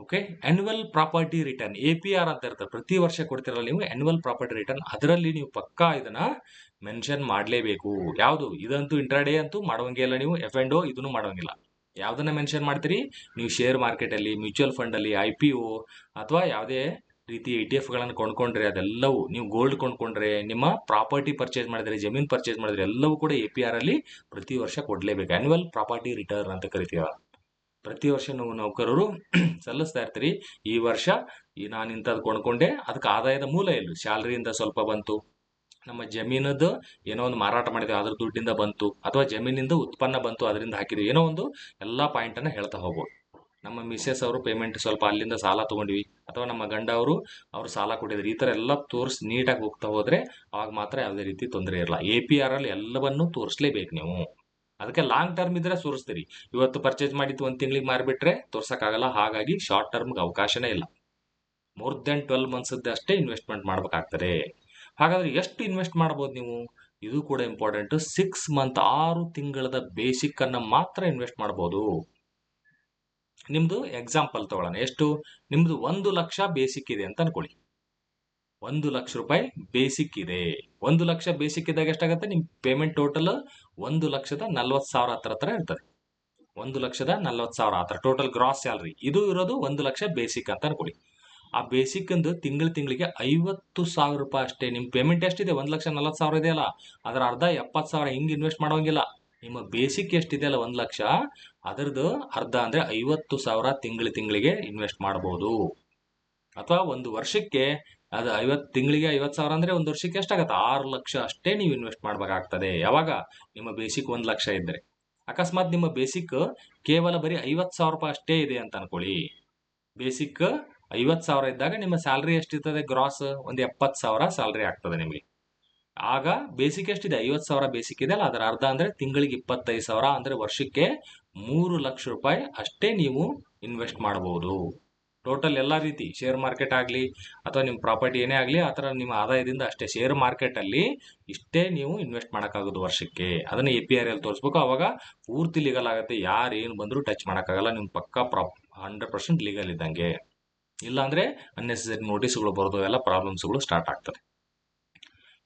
Okay annual property return A P R ಅಂತ ಇರ್ತಾರೆ ಪ್ರತಿ ವರ್ಷ ಕೊಡ್ತಿರಲ್ಲ ನೀವು ಆನ್ಯುವಲ್ ಪ್ರಾಪರ್ಟಿ ರಿಟರ್ನ್ ಅದರಲ್ಲಿ ನೀವು ಪಕ್ಕಾ ಇದನ್ನ ಮೆನ್ಷನ್ ಮಾಡಲೇಬೇಕು. ಯಾವುದು? ಇದಂತೂ ಇಂಟ್ರಾಡೇ ಅಂತೂ ಮಾಡುವಂಗೆ ಇಲ್ಲ ನೀವು. ಎಫ್ ಅಂಡ್ ಇದನ್ನು ಮಾಡುವಂಗಿಲ್ಲ ಯಾವ್ದನ್ನ ಮೆನ್ಷನ್ ಮಾಡ್ತೀರಿ? ನೀವು ಶೇರ್ ಮಾರ್ಕೆಟ್ ಅಲ್ಲಿ ಮ್ಯೂಚುವಲ್ ಫಂಡ್ ಅಲ್ಲಿ ಐ ಪಿ ಓ ಅಥವಾ ಯಾವುದೇ ರೀತಿ ಇ ಟಿ ಎಫ್ಗಳನ್ನು ಕೊಂಡ್ಕೊಂಡ್ರೆ ಅದೆಲ್ಲವೂ ನೀವು ಗೋಲ್ಡ್ ಕೊಂಡ್ಕೊಂಡ್ರೆ ನಿಮ್ಮ ಪ್ರಾಪರ್ಟಿ ಪರ್ಚೇಸ್ ಮಾಡಿದ್ರೆ, ಜಮೀನ್ ಪರ್ಚೇಸ್ ಮಾಡಿದ್ರೆ ಎಲ್ಲವೂ ಕೂಡ ಎ ಪಿ ಆರ್ ಅಲ್ಲಿ ಪ್ರತಿ ವರ್ಷ ಕೊಡಲೇಬೇಕು. ಆ್ಯನ್ಯುವಲ್ ಪ್ರಾಪರ್ಟಿ ರಿಟರ್ನ್ ಅಂತ ಕರಿತೀವ ಪ್ರತಿ ವರ್ಷ ನಾವು ನೌಕರರು (clears throat) ಸಲ್ಲಿಸ್ತಾ ಇರ್ತೀರಿ. ಈ ವರ್ಷ ಈ ನಾನು ಇಂಥದ್ದು ಕೊಂಡ್ಕೊಂಡೆ, ಅದಕ್ಕೆ ಆದಾಯದ ಮೂಲ ಇಲ್ಲ ಸ್ಯಾಲ್ರಿಯಿಂದ ಸ್ವಲ್ಪ ಬಂತು. ನಮ್ಮ ಜಮೀನದ್ದು ಏನೋ ಒಂದು ಮಾರಾಟ ಮಾಡಿದ್ವಿ ಅದ್ರ ದುಡ್ಡಿಂದ ಬಂತು. ಅಥವಾ ಜಮೀನಿಂದ ಉತ್ಪನ್ನ ಬಂತು, ಅದರಿಂದ ಹಾಕಿದ್ವಿ ಏನೋ ಒಂದು ಎಲ್ಲ ಪಾಯಿಂಟನ್ನು ಹೇಳ್ತಾ ಹೋಗ್ಬೋದು. ನಮ್ಮ ಮಿಸ್ಸೆಸ್ ಅವರು ಪೇಮೆಂಟ್ ಸ್ವಲ್ಪ ಅಲ್ಲಿಂದ ಸಾಲ ತಗೊಂಡ್ವಿ. ಅಥವಾ ನಮ್ಮ ಗಂಡ ಅವರು ಅವರು ಸಾಲ ಕೊಟ್ಟಿದ್ರು. ಈ ಥರ ಎಲ್ಲ ತೋರಿಸಿ ನೀಟಾಗಿ ಹೋಗ್ತಾ ಹೋದ್ರೆ ಅವಾಗ ಮಾತ್ರ ಯಾವುದೇ ರೀತಿ ತೊಂದರೆ ಇರಲ್ಲ. ಎ ಪಿ ಆರ್ ಅಲ್ಲಿ ಎಲ್ಲವನ್ನೂ ತೋರಿಸ್ಲೇಬೇಕು ನೀವು. ಅದಕ್ಕೆ ಲಾಂಗ್ ಟರ್ಮ್ ಇದ್ರೆ ತೋರಿಸ್ತೀರಿ ಇವತ್ತು ಪರ್ಚೇಸ್ ಮಾಡಿದ್ದು ಒಂದು ತಿಂಗಳಿಗೆ ಮಾರಿಬಿಟ್ರೆ ತೋರ್ಸೋಕ್ಕಾಗಲ್ಲ. ಹಾಗಾಗಿ ಶಾರ್ಟ್ ಟರ್ಮ್ಗೆ ಅವಕಾಶನೇ ಇಲ್ಲ. ಮೋರ್ ದೆನ್ ಟ್ವೆಲ್ ಮಂತ್ಸ್ ಅಷ್ಟೇ ಇನ್ವೆಸ್ಟ್ಮೆಂಟ್ ಮಾಡ್ಬೇಕಾಗ್ತದೆ. ಹಾಗಾದ್ರೆ ಎಷ್ಟು ಇನ್ವೆಸ್ಟ್ ಮಾಡ್ಬೋದು ನೀವು? ಇದು ಕೂಡ ಇಂಪಾರ್ಟೆಂಟ್ ಸಿಕ್ಸ್ ಮಂತ್ ಆರು ತಿಂಗಳದ ಬೇಸಿಕ್ಕನ್ನು ಮಾತ್ರ ಇನ್ವೆಸ್ಟ್ ಮಾಡ್ಬೋದು. ನಿಮ್ದು ಎಕ್ಸಾಂಪಲ್ ತಗೊಳ್ಳೋಣ. ಎಷ್ಟು? ನಿಮ್ದು ಒಂದು ಲಕ್ಷ ಬೇಸಿಕ್ ಇದೆ ಅಂತ ಅನ್ಕೊಳ್ಳಿ. ಒಂದು ಲಕ್ಷ ರೂಪಾಯಿ ಬೇಸಿಕ್ ಇದೆ. ಒಂದು ಲಕ್ಷ ಬೇಸಿಕ್ ಇದ್ದಾಗ ಎಷ್ಟಾಗುತ್ತೆ? ನಿಮ್ಮ ಪೇಮೆಂಟ್ ಟೋಟಲ್ ಒಂದು ಲಕ್ಷದ ನಲ್ವತ್ತು ಸಾವಿರ ಹತ್ರ ಹತ್ರ ಇರ್ತದೆ. ಒಂದು ಲಕ್ಷದ ನಲ್ವತ್ತು ಸಾವಿರ ಹತ್ರ. ಟೋಟಲ್ ಗ್ರಾಸ್ ಸ್ಯಾಲ್ರಿ ಇದು ಇರೋದು ಒಂದು ಲಕ್ಷ ಬೇಸಿಕ್ ಅಂತ ಅನ್ಕೊಳ್ಳಿ. ಆ ಬೇಸಿಕ್ ಅಂದು ತಿಂಗಳ ತಿಂಗಳಿಗೆ ಐವತ್ತು ಸಾವಿರ ರೂಪಾಯಿ ಅಷ್ಟೇ. ನಿಮ್ಮ ಪೇಮೆಂಟ್ ಎಷ್ಟಿದೆ? ಒಂದು ಲಕ್ಷ ನಲ್ವತ್ತು ಸಾವಿರ ಇದೆಯಲ್ಲ. ಅದರ ಅರ್ಧ ಎಪ್ಪತ್ತು ಸಾವಿರ ಹಿಂಗೆ ಇನ್ವೆಸ್ಟ್ ಮಾಡೋಂಗಿಲ್ಲ. ನಿಮ್ಮ ಬೇಸಿಕ್ ಎಷ್ಟಿದೆಯಲ್ಲ ಒಂದು ಲಕ್ಷ ಅದರದ್ದು ಅರ್ಧ ಅಂದರೆ ಐವತ್ತು ಸಾವಿರ ತಿಂಗಳ ತಿಂಗಳಿಗೆ ಇನ್ವೆಸ್ಟ್ ಮಾಡ್ಬೋದು. ಅಥವಾ ಒಂದು ವರ್ಷಕ್ಕೆ ಅದು ಐವತ್ತು ತಿಂಗಳಿಗೆ ಐವತ್ತು ಸಾವಿರ ಅಂದರೆ ಒಂದು ವರ್ಷಕ್ಕೆ ಎಷ್ಟಾಗತ್ತೆ? ಆರು ಲಕ್ಷ ಅಷ್ಟೇ ನೀವು ಇನ್ವೆಸ್ಟ್ ಮಾಡಬೇಕಾಗ್ತದೆ. ಯಾವಾಗ? ನಿಮ್ಮ ಬೇಸಿಕ್ ಒಂದು ಲಕ್ಷ ಇದ್ದರೆ ಅಕಸ್ಮಾತ್ ನಿಮ್ಮ ಬೇಸಿಕ್ ಕೇವಲ ಬರೀ ಐವತ್ತು ಸಾವಿರ ರೂಪಾಯಿ ಅಷ್ಟೇ ಇದೆ ಅಂತ ಅನ್ಕೊಳ್ಳಿ. ಬೇಸಿಕ್ ಐವತ್ತು ಸಾವಿರ ಇದ್ದಾಗ ನಿಮ್ಮ ಸ್ಯಾಲ್ರಿ ಎಷ್ಟಿರ್ತದೆ? ಗ್ರಾಸ್ ಒಂದು ಎಪ್ಪತ್ತು ಸಾವಿರ ಸ್ಯಾಲ್ರಿ ಆಗ್ತದೆ ನಿಮಗೆ. ಆಗ ಬೇಸಿಕ್ ಎಷ್ಟಿದೆ? ಐವತ್ತು ಸಾವಿರ ಬೇಸಿಕ್ ಇದೆ ಅಲ್ಲ, ಅದರ ಅರ್ಧ ಅಂದರೆ ತಿಂಗಳಿಗೆ ಇಪ್ಪತ್ತೈದು ಸಾವಿರ ಅಂದರೆ ವರ್ಷಕ್ಕೆ ಮೂರು ಲಕ್ಷ ರೂಪಾಯಿ ಅಷ್ಟೇ ನೀವು ಇನ್ವೆಸ್ಟ್ ಮಾಡ್ಬೋದು. ಟೋಟಲ್ ಎಲ್ಲ ರೀತಿ ಶೇರ್ ಮಾರ್ಕೆಟ್ ಆಗಲಿ ಅಥವಾ ನಿಮ್ಮ ಪ್ರಾಪರ್ಟಿ ಏನೇ ಆಗಲಿ, ಆ ಥರ ನಿಮ್ಮ ಆದಾಯದಿಂದ ಅಷ್ಟೇ ಶೇರ್ ಮಾರ್ಕೆಟಲ್ಲಿ ಇಷ್ಟೇ ನೀವು ಇನ್ವೆಸ್ಟ್ ಮಾಡೋಕ್ಕಾಗೋದು ವರ್ಷಕ್ಕೆ. ಅದನ್ನು ಎ ಪಿ ಆರ್ ಎಲ್ಲಿ ತೋರಿಸ್ಬೇಕು. ಅವಾಗ ಪೂರ್ತಿ ಲೀಗಲ್ ಆಗುತ್ತೆ. ಯಾರು ಏನು ಬಂದರೂ ಟಚ್ ಮಾಡೋಕ್ಕಾಗಲ್ಲ. ನಿಮ್ಮ ಪಕ್ಕ ಪ್ರಾಪ್ ಹಂಡ್ರೆಡ್ ಪರ್ಸೆಂಟ್ ಲೀಗಲ್ ಇದ್ದಂಗೆ. ಇಲ್ಲಾಂದರೆ ಅನ್ನೆಸರಿ ನೋಟಿಸ್ಗಳು ಬರೋದು ಎಲ್ಲ ಪ್ರಾಬ್ಲಮ್ಸ್ಗಳು ಸ್ಟಾರ್ಟ್ ಆಗ್ತದೆ.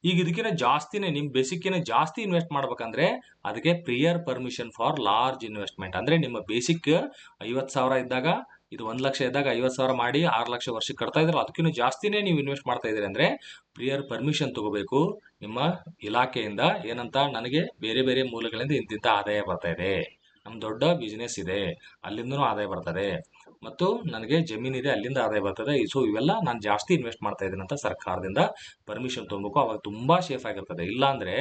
ಈಗ ಇದಕ್ಕಿಂತ ಜಾಸ್ತಿನೇ ನಿಮ್ಮ ಬೇಸಿಕ್ಕಿನ ಜಾಸ್ತಿ ಇನ್ವೆಸ್ಟ್ ಮಾಡ್ಬೇಕಂದ್ರೆ ಅದಕ್ಕೆ prior permission for large investment ಅಂದರೆ ನಿಮ್ಮ ಬೇಸಿಕ್ ಐವತ್ತು ಸಾವಿರ ಇದ್ದಾಗ, ಇದು ಒಂದು ಲಕ್ಷ ಇದ್ದಾಗ ಐವತ್ತು ಸಾವಿರ ಮಾಡಿ ಆರು ಲಕ್ಷ ವರ್ಷಕ್ಕೆ ಕಟ್ತಾ ಇದ್ರೆ ಅದಕ್ಕಿಂತ ಜಾಸ್ತಿನೇ ನೀವು ಇನ್ವೆಸ್ಟ್ ಮಾಡ್ತಾ ಇದ್ದೀರಿ ಅಂದರೆ ಪ್ರಿಯರ್ ಪರ್ಮಿಷನ್ ತಗೋಬೇಕು. ನಿಮ್ಮ ಇಲಾಖೆಯಿಂದ ಏನಂತ ನನಗೆ ಬೇರೆ ಬೇರೆ ಮೂಲಗಳಿಂದ ಇಂತಿಂಥ ಆದಾಯ ಬರ್ತಾ ಇದೆ. ನಮ್ಮ ದೊಡ್ಡ ಬಿಸ್ನೆಸ್ ಇದೆ. ಅಲ್ಲಿಂದನೂ ಆದಾಯ ಬರ್ತದೆ. ಮತ್ತು ನನಗೆ ಜಮೀನಿದೆ ಅಲ್ಲಿಂದ ಆದಾಯ ಬರ್ತದೆ. ಸೊ ಇವೆಲ್ಲ ನಾನು ಜಾಸ್ತಿ ಇನ್ವೆಸ್ಟ್ ಮಾಡ್ತಾ ಇದ್ದೀನಿ ಅಂತ ಸರ್ಕಾರದಿಂದ ಪರ್ಮಿಷನ್ ತೊಗೊಬೇಕು. ಅವಾಗ ತುಂಬ ಸೇಫ್ ಆಗಿರ್ತದೆ. ಇಲ್ಲಾಂದರೆ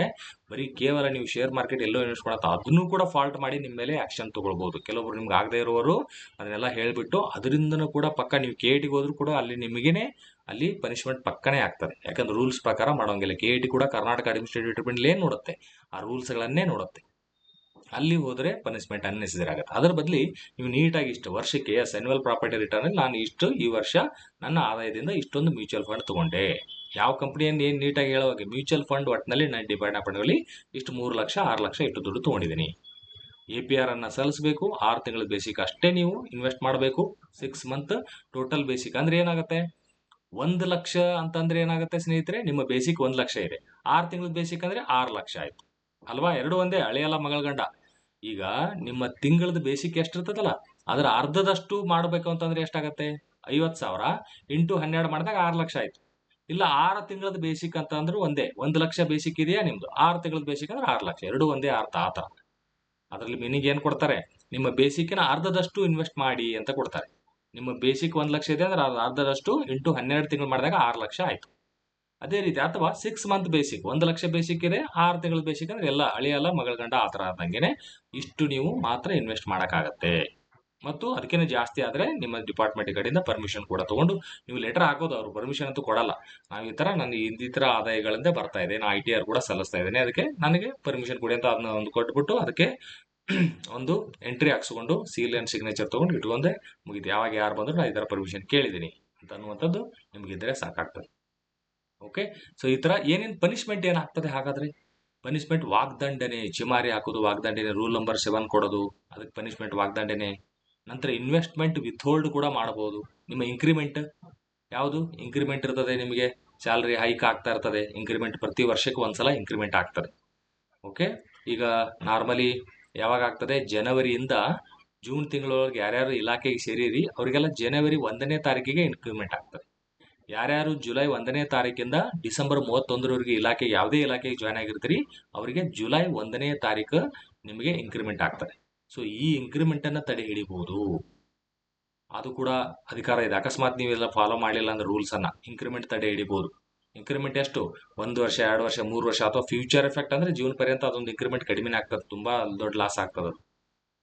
ಬರೀ ಕೇವಲ ನೀವು ಶೇರ್ ಮಾರ್ಕೆಟ್ ಎಲ್ಲೋ ಇನ್ವೆಸ್ಟ್ ಮಾಡತ್ತಾ, ಅದನ್ನು ಕೂಡ ಫಾಲ್ಟ್ ಮಾಡಿ ನಿಮ್ಮ ಮೇಲೆ ಆ್ಯಕ್ಷನ್ ತೊಗೊಳ್ಬೋದು. ಕೆಲವೊಬ್ರು ನಿಮ್ಗೆ ಆಗದೆ ಇರೋರು ಅದನ್ನೆಲ್ಲ ಹೇಳಿಬಿಟ್ಟು ಅದರಿಂದನೂ ಕೂಡ ಪಕ್ಕ ನೀವು ಕೆ ಟಿಗೆ ಕೂಡ ಅಲ್ಲಿ ನಿಮಗೇನೆ ಅಲ್ಲಿ ಪನಿಷ್ಮೆಂಟ್ ಪಕ್ಕನೇ ಆಗ್ತದೆ. ಯಾಕಂದ್ರೆ ರೂಲ್ಸ್ ಪ್ರಕಾರ ಮಾಡೋಂಗಿಲ್ಲ. ಕೆ ಕೂಡ ಕರ್ನಾಟಕ ಅಡ್ಮಿನಿಸ್ಟ್ರೇಟಿವ್ ಟ್ರಿಬ್ಯುನಲ್ ಏನು ನೋಡುತ್ತೆ? ಆ ರೂಲ್ಸ್ಗಳನ್ನೇ ನೋಡುತ್ತೆ. ಅಲ್ಲಿ ಹೋದರೆ ಪನಿಶ್ಮೆಂಟ್ ಅನ್ನೆಸರಿ ಆಗುತ್ತೆ. ಅದ್ರ ಬದಲಿ ನೀವು ನೀಟಾಗಿ ಇಷ್ಟು ವರ್ಷಕ್ಕೆ ಎಸ್ ಪ್ರಾಪರ್ಟಿ ರಿಟರ್ನ್ ನಾನು ಇಷ್ಟು ಈ ವರ್ಷ ನನ್ನ ಆದಾಯದಿಂದ ಇಷ್ಟೊಂದು ಮ್ಯೂಚುವಲ್ ಫಂಡ್ ತಗೊಂಡೆ. ಯಾವ ಕಂಪ್ನಿಯನ್ನು ಏನು ನೀಟಾಗಿ ಹೇಳುವಾಗ ಮ್ಯೂಚುವಲ್ ಫಂಡ್ ಒಟ್ಟಿನಲ್ಲಿ ನಾನು ಡಿಪೆಂಡ್ ಫಂಡ್ಗಳಲ್ಲಿ ಇಷ್ಟು ಮೂರು ಲಕ್ಷ, ಆರು ಲಕ್ಷ ಇಷ್ಟು ದುಡ್ಡು ತೊಗೊಂಡಿದ್ದೀನಿ. ಎ ಪಿ ಆರ್ ಅನ್ನು ಸಲ್ಲಿಸಬೇಕು, ಆರು ತಿಂಗಳ ಬೇಸಿಕ್ ಅಷ್ಟೇ ನೀವು ಇನ್ವೆಸ್ಟ್ ಮಾಡಬೇಕು. ಸಿಕ್ಸ್ ಮಂತ್ ಟೋಟಲ್ ಬೇಸಿಕ್ ಅಂದ್ರೆ ಏನಾಗುತ್ತೆ? ಒಂದು ಲಕ್ಷ ಅಂತಂದ್ರೆ ಏನಾಗುತ್ತೆ ಸ್ನೇಹಿತರೆ? ನಿಮ್ಮ ಬೇಸಿಕ್ ಒಂದು ಲಕ್ಷ ಇದೆ. ಆರು ತಿಂಗಳ ಬೇಸಿಕ್ ಅಂದ್ರೆ ಆರು ಲಕ್ಷ ಆಯ್ತು. ಅಲ್ವಾ? ಎರಡು ಒಂದೇ ಅಳೆಯಲ್ಲ ಮಗಳ ಗಂಡ. ಈಗ ನಿಮ್ಮ ತಿಂಗಳದ ಬೇಸಿಕ್ ಎಷ್ಟಿರ್ತದಲ್ಲ, ಅದರ ಅರ್ಧದಷ್ಟು ಮಾಡಬೇಕು ಅಂತಂದ್ರೆ ಎಷ್ಟಾಗತ್ತೆ? ಐವತ್ತು ಸಾವಿರ ಇಂಟು ಹನ್ನೆರಡು ಮಾಡಿದಾಗ ಆರು ಲಕ್ಷ ಆಯ್ತು. ಇಲ್ಲ, ಆರು ತಿಂಗಳದ ಬೇಸಿಕ್ ಅಂತ ಅಂದ್ರೆ ಒಂದೇ. ಒಂದು ಲಕ್ಷ ಬೇಸಿಕ್ ಇದೆಯಾ ನಿಮ್ದು? ಆರು ತಿಂಗಳದ ಬೇಸಿಕ್ ಅಂದ್ರೆ ಆರು ಲಕ್ಷ. ಎರಡು ಒಂದೇ ಅರ್ಥ ಆ ಥರ. ಅದರಲ್ಲಿ ಮೀನಿಂಗ್ ಏನು ಕೊಡ್ತಾರೆ? ನಿಮ್ಮ ಬೇಸಿಕ್ಕಿನ ಅರ್ಧದಷ್ಟು ಇನ್ವೆಸ್ಟ್ ಮಾಡಿ ಅಂತ ಕೊಡ್ತಾರೆ. ನಿಮ್ಮ ಬೇಸಿಕ್ ಒಂದು ಲಕ್ಷ ಇದೆ ಅಂದ್ರೆ ಅದು ಅರ್ಧದಷ್ಟು ಇಂಟು ಹನ್ನೆರಡು ತಿಂಗಳು ಮಾಡಿದಾಗ ಆರು ಲಕ್ಷ ಆಯ್ತು. ಅದೇ ರೀತಿ ಅಥವಾ ಸಿಕ್ಸ್ ಮಂತ್ ಬೇಸಿಕ್ ಒಂದು ಲಕ್ಷ ಬೇಸಿಕ್ ಇದೆ, ಆರು ತಿಂಗಳ ಬೇಸಿಕ್ ಅಂದ್ರೆ ಎಲ್ಲ ಅಳಿಯಲ್ಲ ಮಗಳ ಗಂಡ ಆ ಥರ ಆದಂಗೆ ಇಷ್ಟು ನೀವು ಮಾತ್ರ ಇನ್ವೆಸ್ಟ್ ಮಾಡೋಕ್ಕಾಗತ್ತೆ. ಮತ್ತು ಅದಕ್ಕಿಂತ ಜಾಸ್ತಿ ಆದರೆ ನಿಮ್ಮ ಡಿಪಾರ್ಟ್ಮೆಂಟ್ ಕಡೆಯಿಂದ ಪರ್ಮಿಷನ್ ಕೂಡ ತಗೊಂಡು ನೀವು ಲೆಟರ್ ಹಾಕೋದು ಅವರು ಪರ್ಮಿಷನ್ ಅಂತೂ ಕೊಡಲ್ಲ. ನಾವು ಈ ಥರ ನನಗೆ ಈ ಥರ ಆದಾಯಗಳಿಂದ ಬರ್ತಾ ಇದೆ ನಾನು ಐ ಟಿ ಆರ್ ಕೂಡ ಸಲ್ಲಿಸ್ತಾ ಇದ್ದೇನೆ, ಅದಕ್ಕೆ ನನಗೆ ಪರ್ಮಿಷನ್ ಕೊಡಿ ಅಂತ ಅದನ್ನ ಒಂದು ಕೊಟ್ಬಿಟ್ಟು ಅದಕ್ಕೆ (clears throat) ಒಂದು ಎಂಟ್ರಿ ಹಾಕ್ಸ್ಕೊಂಡು ಸೀಲ್ ಆ್ಯಂಡ್ ಸಿಗ್ನೇಚರ್ ತೊಗೊಂಡು ಇಟ್ಕೊಂಡೆ ಮುಗಿದು ಯಾವಾಗ ಯಾರು ಬಂದರೂ ನಾನು ಈ ಥರ ಪರ್ಮಿಷನ್ ಕೇಳಿದ್ದೀನಿ. ಅಂತ ಅನ್ನುವಂಥದ್ದು ನಿಮಗಿದ್ದರೆ ಸಾಕಾಗ್ತದೆ. ಓಕೆ ಸೊ ಈ ಥರ ಏನೇನು ಪನಿಷ್ಮೆಂಟ್ ಏನಾಗ್ತದೆ ಹಾಗಾದ್ರೆ? ಪನಿಷ್ಮೆಂಟ್ ವಾಗ್ದಂಡನೆ ಚಿಮಾರಿ ಹಾಕೋದು, ವಾಗ್ದಂಡನೆ ರೂಲ್ ನಂಬರ್ ಸೆವೆನ್ ಕೊಡೋದು, ಅದಕ್ಕೆ ಪನಿಷ್ಮೆಂಟ್ ವಾಗ್ದಂಡನೆ. ನಂತರ ಇನ್ವೆಸ್ಟ್ಮೆಂಟ್ ವಿಥೋಲ್ಡ್ ಕೂಡ ಮಾಡಬಹುದು ನಿಮ್ಮ ಇನ್ಕ್ರಿಮೆಂಟ್ ಯಾವುದು? ಇನ್ಕ್ರಿಮೆಂಟ್ ಇರ್ತದೆ ನಿಮಗೆ. ಸ್ಯಾಲ್ರಿ ಹೈಕ್ ಆಗ್ತಾ ಇರ್ತದೆ. ಇನ್ಕ್ರಿಮೆಂಟ್ ಪ್ರತಿ ವರ್ಷಕ್ಕೆ ಒಂದ್ಸಲ ಇನ್ಕ್ರಿಮೆಂಟ್ ಆಗ್ತದೆ. ಓಕೆ ಈಗ ನಾರ್ಮಲಿ ಯಾವಾಗ ಆಗ್ತದೆ? ಜನವರಿಯಿಂದ ಜೂನ್ ತಿಂಗಳೊಳಗೆ ಯಾರ್ಯಾರು ಇಲಾಖೆಗೆ ಸೇರಿರಿ, ಅವರಿಗೆಲ್ಲ ಜನವರಿ ಒಂದನೇ ತಾರೀಕಿಗೆ ಇನ್ಕ್ರಿಮೆಂಟ್ ಆಗ್ತದೆ. ಯಾರ್ಯಾರು ಜುಲೈ ಒಂದನೇ ತಾರೀಕಿಂದ ಡಿಸೆಂಬರ್ ಮೂವತ್ತೊಂದರವರೆಗೆ ಇಲಾಖೆ ಯಾವುದೇ ಇಲಾಖೆಗೆ ಜಾಯ್ನ್ ಆಗಿರ್ತೀರಿ, ಅವರಿಗೆ ಜುಲೈ ಒಂದನೇ ತಾರೀಕು ನಿಮಗೆ ಇನ್ಕ್ರಿಮೆಂಟ್ ಆಗ್ತದೆ. ಸೊ ಈ ಇಂಕ್ರಿಮೆಂಟನ್ನು ತಡೆ ಹಿಡಿಬೋದು. ಅದು ಕೂಡ ಅಧಿಕಾರ ಇದೆ. ಅಕಸ್ಮಾತ್ ನೀವೆಲ್ಲ ಫಾಲೋ ಮಾಡಲಿಲ್ಲ ಅಂದ್ರೆ ರೂಲ್ಸನ್ನು ಇನ್ಕ್ರಿಮೆಂಟ್ ತಡೆ ಹಿಡಿಬೋದು. ಇನ್ಕ್ರಿಮೆಂಟ್ ಎಷ್ಟು? ಒಂದು ವರ್ಷ, ಎರಡು ವರ್ಷ, ಮೂರು ವರ್ಷ ಅಥವಾ ಫ್ಯೂಚರ್ ಎಫೆಕ್ಟ್ ಅಂದರೆ ಜೀವನ ಪರ್ಯಂತ ಅದೊಂದು ಇನ್ಕ್ರಿಮೆಂಟ್ ಕಡಿಮೆ ಆಗ್ತದೆ. ತುಂಬ ದೊಡ್ಡ ಲಾಸ್ ಆಗ್ತದೆ ಅದು.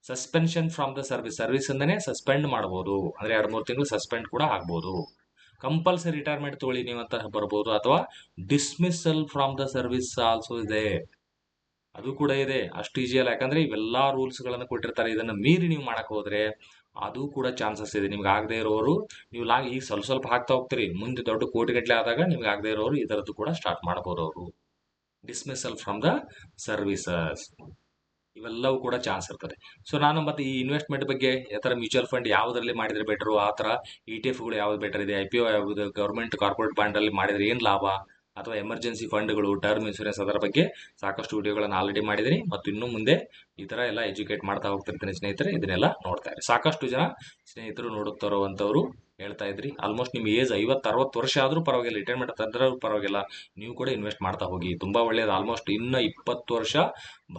ಸಸ್ಪೆನ್ಷನ್ ಫ್ರಮ್ ದ ಸರ್ವಿಸ್ ಸರ್ವಿಸಿಂದನೇ ಸಸ್ಪೆಂಡ್ ಮಾಡ್ಬೋದು. ಅಂದರೆ ಎರಡು, ಮೂರು ತಿಂಗಳು ಸಸ್ಪೆಂಡ್ ಕೂಡ ಆಗ್ಬೋದು. ಕಂಪಲ್ಸರಿ ರಿಟೈರ್ಮೆಂಟ್ ತೊಗೊಳ್ಳಿ ನೀವು ಅಂತ ಬರ್ಬೋದು ಅಥವಾ dismissal from the service also ಇದೆ. ಅದು ಕೂಡ ಇದೆ. ಅಷ್ಟು ಈಜಿ ಅಲ್ಲ. ಯಾಕಂದ್ರೆ ಇವೆಲ್ಲ ರೂಲ್ಸ್ಗಳನ್ನು ಕೊಟ್ಟಿರ್ತಾರೆ. ಇದನ್ನು ಮೀರಿ ನೀವು ಮಾಡಕ್ಕೆ ಹೋದ್ರೆ ಅದು ಕೂಡ ಚಾನ್ಸಸ್ ಇದೆ. ನಿಮ್ಗೆ ಆಗದೆ ಇರೋರು, ನೀವು ಲಾ ಈಗ ಸ್ವಲ್ಪ ಸ್ವಲ್ಪ ಹಾಕ್ತಾ ಹೋಗ್ತೀರಿ. ಮುಂದೆ ದೊಡ್ಡ ಕೋಟಿಗಟ್ಟಲೆ ಆದಾಗ ನಿಮ್ಗೆ ಆಗದೆ ಇರೋರು, ಇದರದ್ದು ಕೂಡ ಸ್ಟಾರ್ಟ್ ಮಾಡ್ಬೋದು ಅವರು. ಡಿಸ್ಮಿಸಲ್ ಫ್ರಮ್ ದ ಸರ್ವಿಸಸ್ ಇವೆಲ್ಲವೂ ಕೂಡ ಚಾನ್ಸ್ ಇರ್ತದೆ. ಸೊ ನಾನು ಮತ್ತೆ ಈ ಇನ್ವೆಸ್ಟ್ಮೆಂಟ್ ಬಗ್ಗೆ ಯಾವ ಥರ ಮ್ಯೂಚುವಲ್ ಫಂಡ್ ಯಾವುದರಲ್ಲಿ ಮಾಡಿದರೆ ಬೆಟರು ಆ ಥರ ಇ ಟಿ ಎಫ್ಗಳು ಯಾವ್ದು ಬೆಟರ್ ಇದೆ ಐ ಪಿ ಒ ಯಾವುದು ಗೌರ್ಮೆಂಟ್ ಕಾರ್ಪೊರೇಟ್ ಬಾಂಡಲ್ಲಿ ಮಾಡಿದರೆ ಏನು ಲಾಭ ಅಥವಾ ಎಮರ್ಜೆನ್ಸಿ ಫಂಡ್ಗಳು ಟರ್ಮ್ ಇನ್ಸೂರೆನ್ಸ್ ಅದರ ಬಗ್ಗೆ ಸಾಕಷ್ಟು ವಿಡಿಯೋಗಳನ್ನು ಆಲ್ರೆಡಿ ಮಾಡಿದ್ದೀನಿ. ಮತ್ತು ಇನ್ನು ಮುಂದೆ ಈ ಥರ ಎಲ್ಲ ಎಜುಕೇಟ್ ಮಾಡ್ತಾ ಹೋಗ್ತಿರ್ತೀನಿ ಸ್ನೇಹಿತರೆ, ಇದನ್ನೆಲ್ಲ ನೋಡ್ತಾ ಇರಿ. ಸಾಕಷ್ಟು ಜನ ಸ್ನೇಹಿತರು ನೋಡುತ್ತಿರುವಂಥವ್ರು ಹೇಳ್ತಾ ಇದ್ರಿ. ಆಲ್ಮೋಸ್ಟ್ ನಿಮ್ಮ ಏಜ್ ಐವತ್ತು, ಅರವತ್ತು ವರ್ಷ ಆದರೂ ಪರವಾಗಿಲ್ಲ ರಿಟೈರ್ಮೆಂಟ್ ತಂದ್ರೂ ಪರವಾಗಿಲ್ಲ. ನೀವು ಕೂಡ ಇನ್ವೆಸ್ಟ್ ಮಾಡ್ತಾ ಹೋಗಿ. ತುಂಬ ಒಳ್ಳೆಯದು ಆಲ್ಮೋಸ್ಟ್ ಇನ್ನು ಇಪ್ಪತ್ತು ವರ್ಷ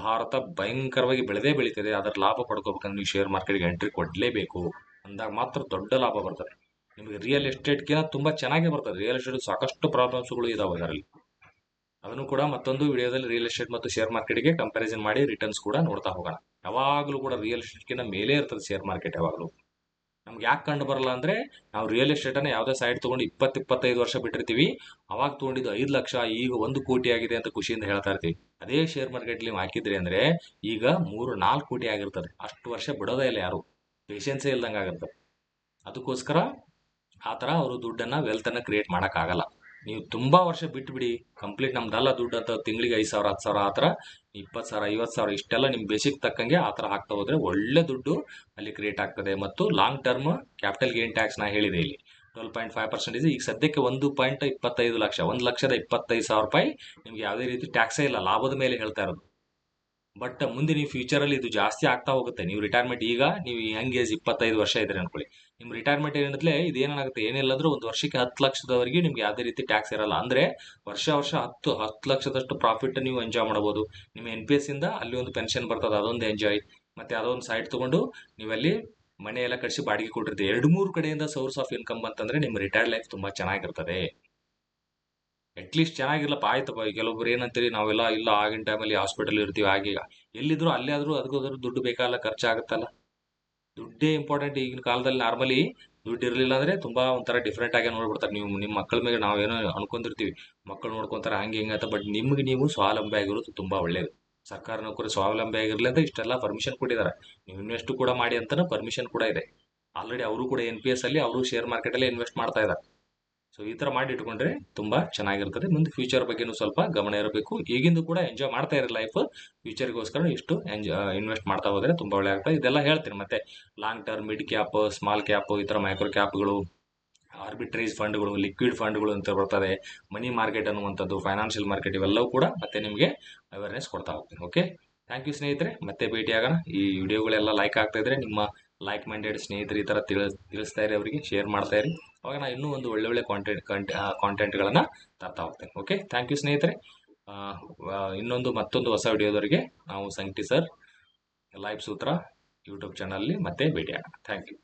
ಭಾರತ ಭಯಂಕರವಾಗಿ ಬೆಳೆದೇ ಬೆಳೀತದೆ. ಅದರ ಲಾಭ ಪಡ್ಕೋಬೇಕಂದ್ರೆ ನೀವು ಶೇರ್ ಮಾರ್ಕೆಟ್ಗೆ ಎಂಟ್ರಿ ಕೊಡಲೇಬೇಕು. ಅಂದಾಗ ಮಾತ್ರ ದೊಡ್ಡ ಲಾಭ ಬರ್ತದೆ. ನಿಮಗೆ ರಿಯಲ್ ಎಸ್ಟೇಟ್ಗಿಂತ ತುಂಬ ಚೆನ್ನಾಗೇ ಬರ್ತದೆ. ರಿಯಲ್ ಎಸ್ಟೇಟ್ ಸಾಕಷ್ಟು ಪ್ರಾಬ್ಲಮ್ಸ್ಗಳು ಇದಾವೆ ಅದರಲ್ಲಿ. ಅದನ್ನು ಕೂಡ ಮತ್ತೊಂದು ವಿಡಿಯೋದಲ್ಲಿ ರಿಯಲ್ ಎಸ್ಟೇಟ್ ಮತ್ತು ಶೇರ್ ಮಾರ್ಕೆಟ್ಗೆ ಕಂಪ್ಯಾರಿಸನ್ ಮಾಡಿ ರಿಟರ್ನ್ಸ್ ಕೂಡ ನೋಡ್ತಾ ಹೋಗೋಣ. ಯಾವಾಗಲೂ ಕೂಡ ರಿಯಲ್ ಎಸ್ಟೇಟ್ಗಿಂತ ಮೇಲೆ ಇರ್ತದೆ ಶೇರ್ ಮಾರ್ಕೆಟ್ ಯಾವಾಗಲೂ. ನಮ್ಗೆ ಯಾಕೆ ಕಂಡು ಬರಲ್ಲ ಅಂದ್ರೆ ನಾವು ರಿಯಲ್ ಎಸ್ಟೇಟನ್ನು ಯಾವುದೇ ಸೈಡ್ ತೊಗೊಂಡು ಇಪ್ಪತ್ತು ಇಪ್ಪತ್ತೈದು ವರ್ಷ ಬಿಟ್ಟಿರ್ತೀವಿ. ಅವಾಗ ತೊಗೊಂಡಿದ್ದು ಐದು ಲಕ್ಷ, ಈಗ ಒಂದು ಕೋಟಿ ಆಗಿದೆ ಅಂತ ಖುಷಿಯಿಂದ ಹೇಳ್ತಾ ಇರ್ತೀವಿ. ಅದೇ ಶೇರ್ ಮಾರ್ಕೆಟ್ ನೀವು ಹಾಕಿದ್ರಿ ಅಂದ್ರೆ ಈಗ ಮೂರು, ನಾಲ್ಕು ಕೋಟಿ ಆಗಿರ್ತದೆ. ಅಷ್ಟು ವರ್ಷ ಬಿಡೋದೇ ಇಲ್ಲ ಯಾರು. ಪೇಷನ್ಸೇ ಇಲ್ದಂಗೆ ಆಗಿರ್ತದೆ ಅದಕ್ಕೋಸ್ಕರ ಆ ಥರ ಅವರು ದುಡ್ಡನ್ನು ವೆಲ್ತನ್ನು ಕ್ರಿಯೇಟ್ ಮಾಡೋಕ್ಕಾಗಲ್ಲ. ನೀವು ತುಂಬ ವರ್ಷ ಬಿಟ್ಬಿಡಿ. ಕಂಪ್ಲೀಟ್ ನಮ್ದಲ್ಲ ದುಡ್ಡು ಅಂತ ತಿಂಗಳಿಗೆ ಐದು ಸಾವಿರ ಹತ್ತು ಸಾವಿರ ಆ ಥರ, ಇಪ್ಪತ್ತು ಸಾವಿರ, ಐವತ್ತು ಸಾವಿರ ಇಷ್ಟೆಲ್ಲ ನಿಮ್ಮ ಬೇಸಿಕ್ ತಕ್ಕಂಗೆ ಆ ಥರ ಹಾಕ್ತಾ ಹೋದರೆ ಒಳ್ಳೆ ದುಡ್ಡು ಅಲ್ಲಿ ಕ್ರಿಯೇಟ್ ಆಗ್ತದೆ. ಮತ್ತು long term capital gain tax ನಾ ಹೇಳಿದೆ ಇಲ್ಲಿ. ಟ್ವೆಲ್ ಪಾಯಿಂಟ್ ಫೈವ್ ಪರ್ಸೆಂಟೇಜ್ ಈಗ ಸದ್ಯಕ್ಕೆ ಒಂದು ಪಾಯಿಂಟ್ ಇಪ್ಪತ್ತೈದು ಲಕ್ಷ, ಒಂದು ಲಕ್ಷದ ಇಪ್ಪತ್ತೈದು ಸಾವಿರ ರೂಪಾಯಿ ನಿಮ್ಗೆ ಯಾವುದೇ ರೀತಿ ಟ್ಯಾಕ್ಸೇ ಇಲ್ಲ, ಲಾಭದ ಮೇಲೆ ಹೇಳ್ತಾ ಇರೋದು. ಬಟ್ ಮುಂದೆ ನೀವು ಫ್ಯೂಚರಲ್ಲಿ ಇದು ಜಾಸ್ತಿ ಆಗ್ತಾ ಹೋಗುತ್ತೆ. ನೀವು ರಿಟೈರ್ಮೆಂಟ್ ಈಗ, ನೀವು ಯಂಗ್ ಏಜ್ ಇಪ್ಪತ್ತೈದು ವರ್ಷ ಇದ್ರೆ ಅನ್ಕೊಳ್ಳಿ. ನಿಮ್ಮ ರಿಟೈರ್ಮೆಂಟ್ ಏನಂದ್ರೆ ಇದು ಏನಾಗುತ್ತೆ ಏನಿಲ್ಲ ಅಂದ್ರೆ ಒಂದು ವರ್ಷಕ್ಕೆ ಹತ್ತು ಲಕ್ಷದವರೆಗೆ ನಿಮ್ಗೆ ಯಾವುದೇ ರೀತಿ ಟ್ಯಾಕ್ಸ್ ಇರಲ್ಲ. ಅಂದ್ರೆ ವರ್ಷ ವರ್ಷ ಹತ್ತು ಹತ್ತು ಲಕ್ಷದಷ್ಟು ಪ್ರಾಫಿಟ್ ನೀವು ಎಂಜಾಯ್ ಮಾಡ್ಬೋದು. ನಿಮ್ಮ ಎನ್ ಪಿ ಎಸ್ ಇಂದ ಅಲ್ಲಿ ಒಂದು ಪೆನ್ಷನ್ ಬರ್ತದೆ, ಅದೊಂದು ಎಂಜಾಯ್ ಮತ್ತೆ ಅದೊಂದು ಸೈಡ್ ತಗೊಂಡು ನೀವಲ್ಲಿ ಮನೆ ಎಲ್ಲ ಕಟ್ಸಿ ಬಾಡಿಗೆ ಕೊಟ್ಟಿರ್ತೀವಿ ಎರಡು ಮೂರು ಕಡೆಯಿಂದ ಸೋರ್ಸ್ ಆಫ್ ಇನ್ಕಮ್ ಅಂತಂದ್ರೆ ನಿಮ್ಮ ರಿಟೈರ್ಡ್ ಲೈಫ್ ತುಂಬಾ ಚೆನ್ನಾಗಿರ್ತದೆ. ಅಟ್ಲೀಸ್ಟ್ ಚೆನ್ನಾಗಿರ್ಲಪ್ಪ, ಆಯ್ತಪ್ಪ. ಕೆಲವೊಬ್ರು ಏನಂತೀರಿ, ನಾವೆಲ್ಲ ಇಲ್ಲ, ಆಗಿನ ಟೈಮಲ್ಲಿ ಹಾಸ್ಪಿಟಲ್ ಇರ್ತೀವಿ ಆಗೀಗ ಎಲ್ಲಿದ್ರು ಅಲ್ಲೇ ಆದ್ರೂ ಅದಕ್ಕೋದ್ರೂ ದುಡ್ಡು ಬೇಕಲ್ಲ, ಖರ್ಚಾಗುತ್ತಲ್ಲ. ದುಡ್ಡೇ ಇಂಪಾರ್ಟೆಂಟ್ ಈಗಿನ ಕಾಲದಲ್ಲಿ ನಾರ್ಮಲಿ ದುಡ್ಡು ಇರಲಿಲ್ಲ ಅಂದ್ರೆ ತುಂಬಾ ಒಂಥರ ಡಿಫ್ರೆಂಟ್ ಆಗಿ ನೋಡ್ಬಿಡ್ತಾರೆ. ನೀವು ನಿಮ್ಮ ಮಕ್ಕಳ ಮೇಲೆ ನಾವೇನೋ ಅನ್ಕೊಂಡಿರ್ತೀವಿ, ಮಕ್ಕಳು ನೋಡ್ಕೊಂತಾರೆ ಹಂಗೆ ಹಿಂಗೆ ಅಂತ ಬಟ್ ನಿಮ್ಗೆ ನೀವು ಸ್ವಾವಲಂಬಿ ಆಗಿರೋದು ತುಂಬಾ ಒಳ್ಳೇದು. ಸರ್ಕಾರ ನೌಕರಿ ಸ್ವಾವಲಂಬಿ ಆಗಿರಲಿ ಅಂತ ಇಷ್ಟೆಲ್ಲ ಪರ್ಮಿಷನ್ ಕೊಟ್ಟಿದ್ದಾರೆ. ನೀವು ಇನ್ವೆಸ್ಟ್ ಕೂಡ ಮಾಡಿ ಅಂತಲೂ ಪರ್ಮಿಷನ್ ಕೂಡ ಇದೆ. ಆಲ್ರೆಡಿ ಅವರು ಕೂಡ ಎನ್ ಪಿ ಎಸ್ ಅಲ್ಲಿ ಅವರು ಶೇರ್ ಮಾರ್ಕೆಟ್ ಅಲ್ಲಿ ಇನ್ವೆಸ್ಟ್ ಮಾಡ್ತಾ ಇದ್ದಾರೆ. ಸೊ ಈ ತರ ಮಾಡಿ ಇಟ್ಕೊಂಡ್ರೆ ತುಂಬಾ ಚೆನ್ನಾಗಿರ್ತದೆ ಮುಂದೆ ಫ್ಯೂಚರ್ ಬಗ್ಗೆನೂ ಸ್ವಲ್ಪ ಗಮನ ಇರಬೇಕು. ಈಗಿಂದು ಕೂಡ ಎಂಜಾಯ್ ಮಾಡ್ತಾ ಇರೋ ಲೈಫ್ ಫ್ಯೂಚರ್ಗೋಸ್ಕರ ಇಷ್ಟು ಎಂಜಾಯ್ ಇನ್ವೆಸ್ಟ್ ಮಾಡ್ತಾ ಹೋದ್ರೆ ತುಂಬಾ ಒಳ್ಳೆ ಆಗ್ತದೆ. ಇದೆಲ್ಲ ಹೇಳ್ತೀನಿ ಮತ್ತೆ long term mid cap small cap ಈ ತರ ಮೈಕ್ರೋ ಕ್ಯಾಪ್ಗಳು ಆರ್ಬಿಟ್ರೇಜ್ ಫಂಡ್ಗಳು ಲಿಕ್ವಿಡ್ ಫಂಡ್ಗಳು ಅಂತ ಬರ್ತದೆ. ಮನಿ ಮಾರ್ಕೆಟ್ ಅನ್ನುವಂಥದ್ದು ಫೈನಾನ್ಷಿಯಲ್ ಮಾರ್ಕೆಟ್ ಇವೆಲ್ಲವೂ ಕೂಡ ಮತ್ತೆ ನಿಮಗೆ ಅವೇರ್ನೆಸ್ ಕೊಡ್ತಾ ಹೋಗ್ತೀನಿ. ಓಕೆ ಥ್ಯಾಂಕ್ ಯು ಸ್ನೇಹಿತರೆ. ಮತ್ತೆ ಭೇಟಿಯಾಗೋಣ ಈ ವಿಡಿಯೋಗಳೆಲ್ಲ ಲೈಕ್ ಆಗ್ತಾ ಇದ್ರೆ ನಿಮ್ಮ ಲೈಕ್ ಮೈಂಡೆಡ್ ಸ್ನೇಹಿತರು ಈ ಥರ ತಿಳಿ, ತಿಳಿಸ್ತಾ ಇರಿ ಅವರಿಗೆ ಶೇರ್ ಮಾಡ್ತಾ ಇರಿ. ಅವಾಗ ನಾನು ಇನ್ನೂ ಒಂದು ಒಳ್ಳೆ ಒಳ್ಳೆ ಕಾಂಟೆಂಟ್ ಕಾಂಟೆಂಟ್ಗಳನ್ನು ತರ್ತಾ ಹೋಗ್ತೇನೆ. ಓಕೆ ಥ್ಯಾಂಕ್ ಯು ಸ್ನೇಹಿತರೆ. ಇನ್ನೊಂದು ಮತ್ತೊಂದು ಹೊಸ ವಿಡಿಯೋದವರೆಗೆ ನಾವು ಸಂಕಟಿ ಸರ್ ಲೈವ್ ಸೂತ್ರ ಯೂಟ್ಯೂಬ್ ಚಾನಲಲ್ಲಿ ಮತ್ತೆ ಭೇಟಿಯಾಗೋಣ. Thank you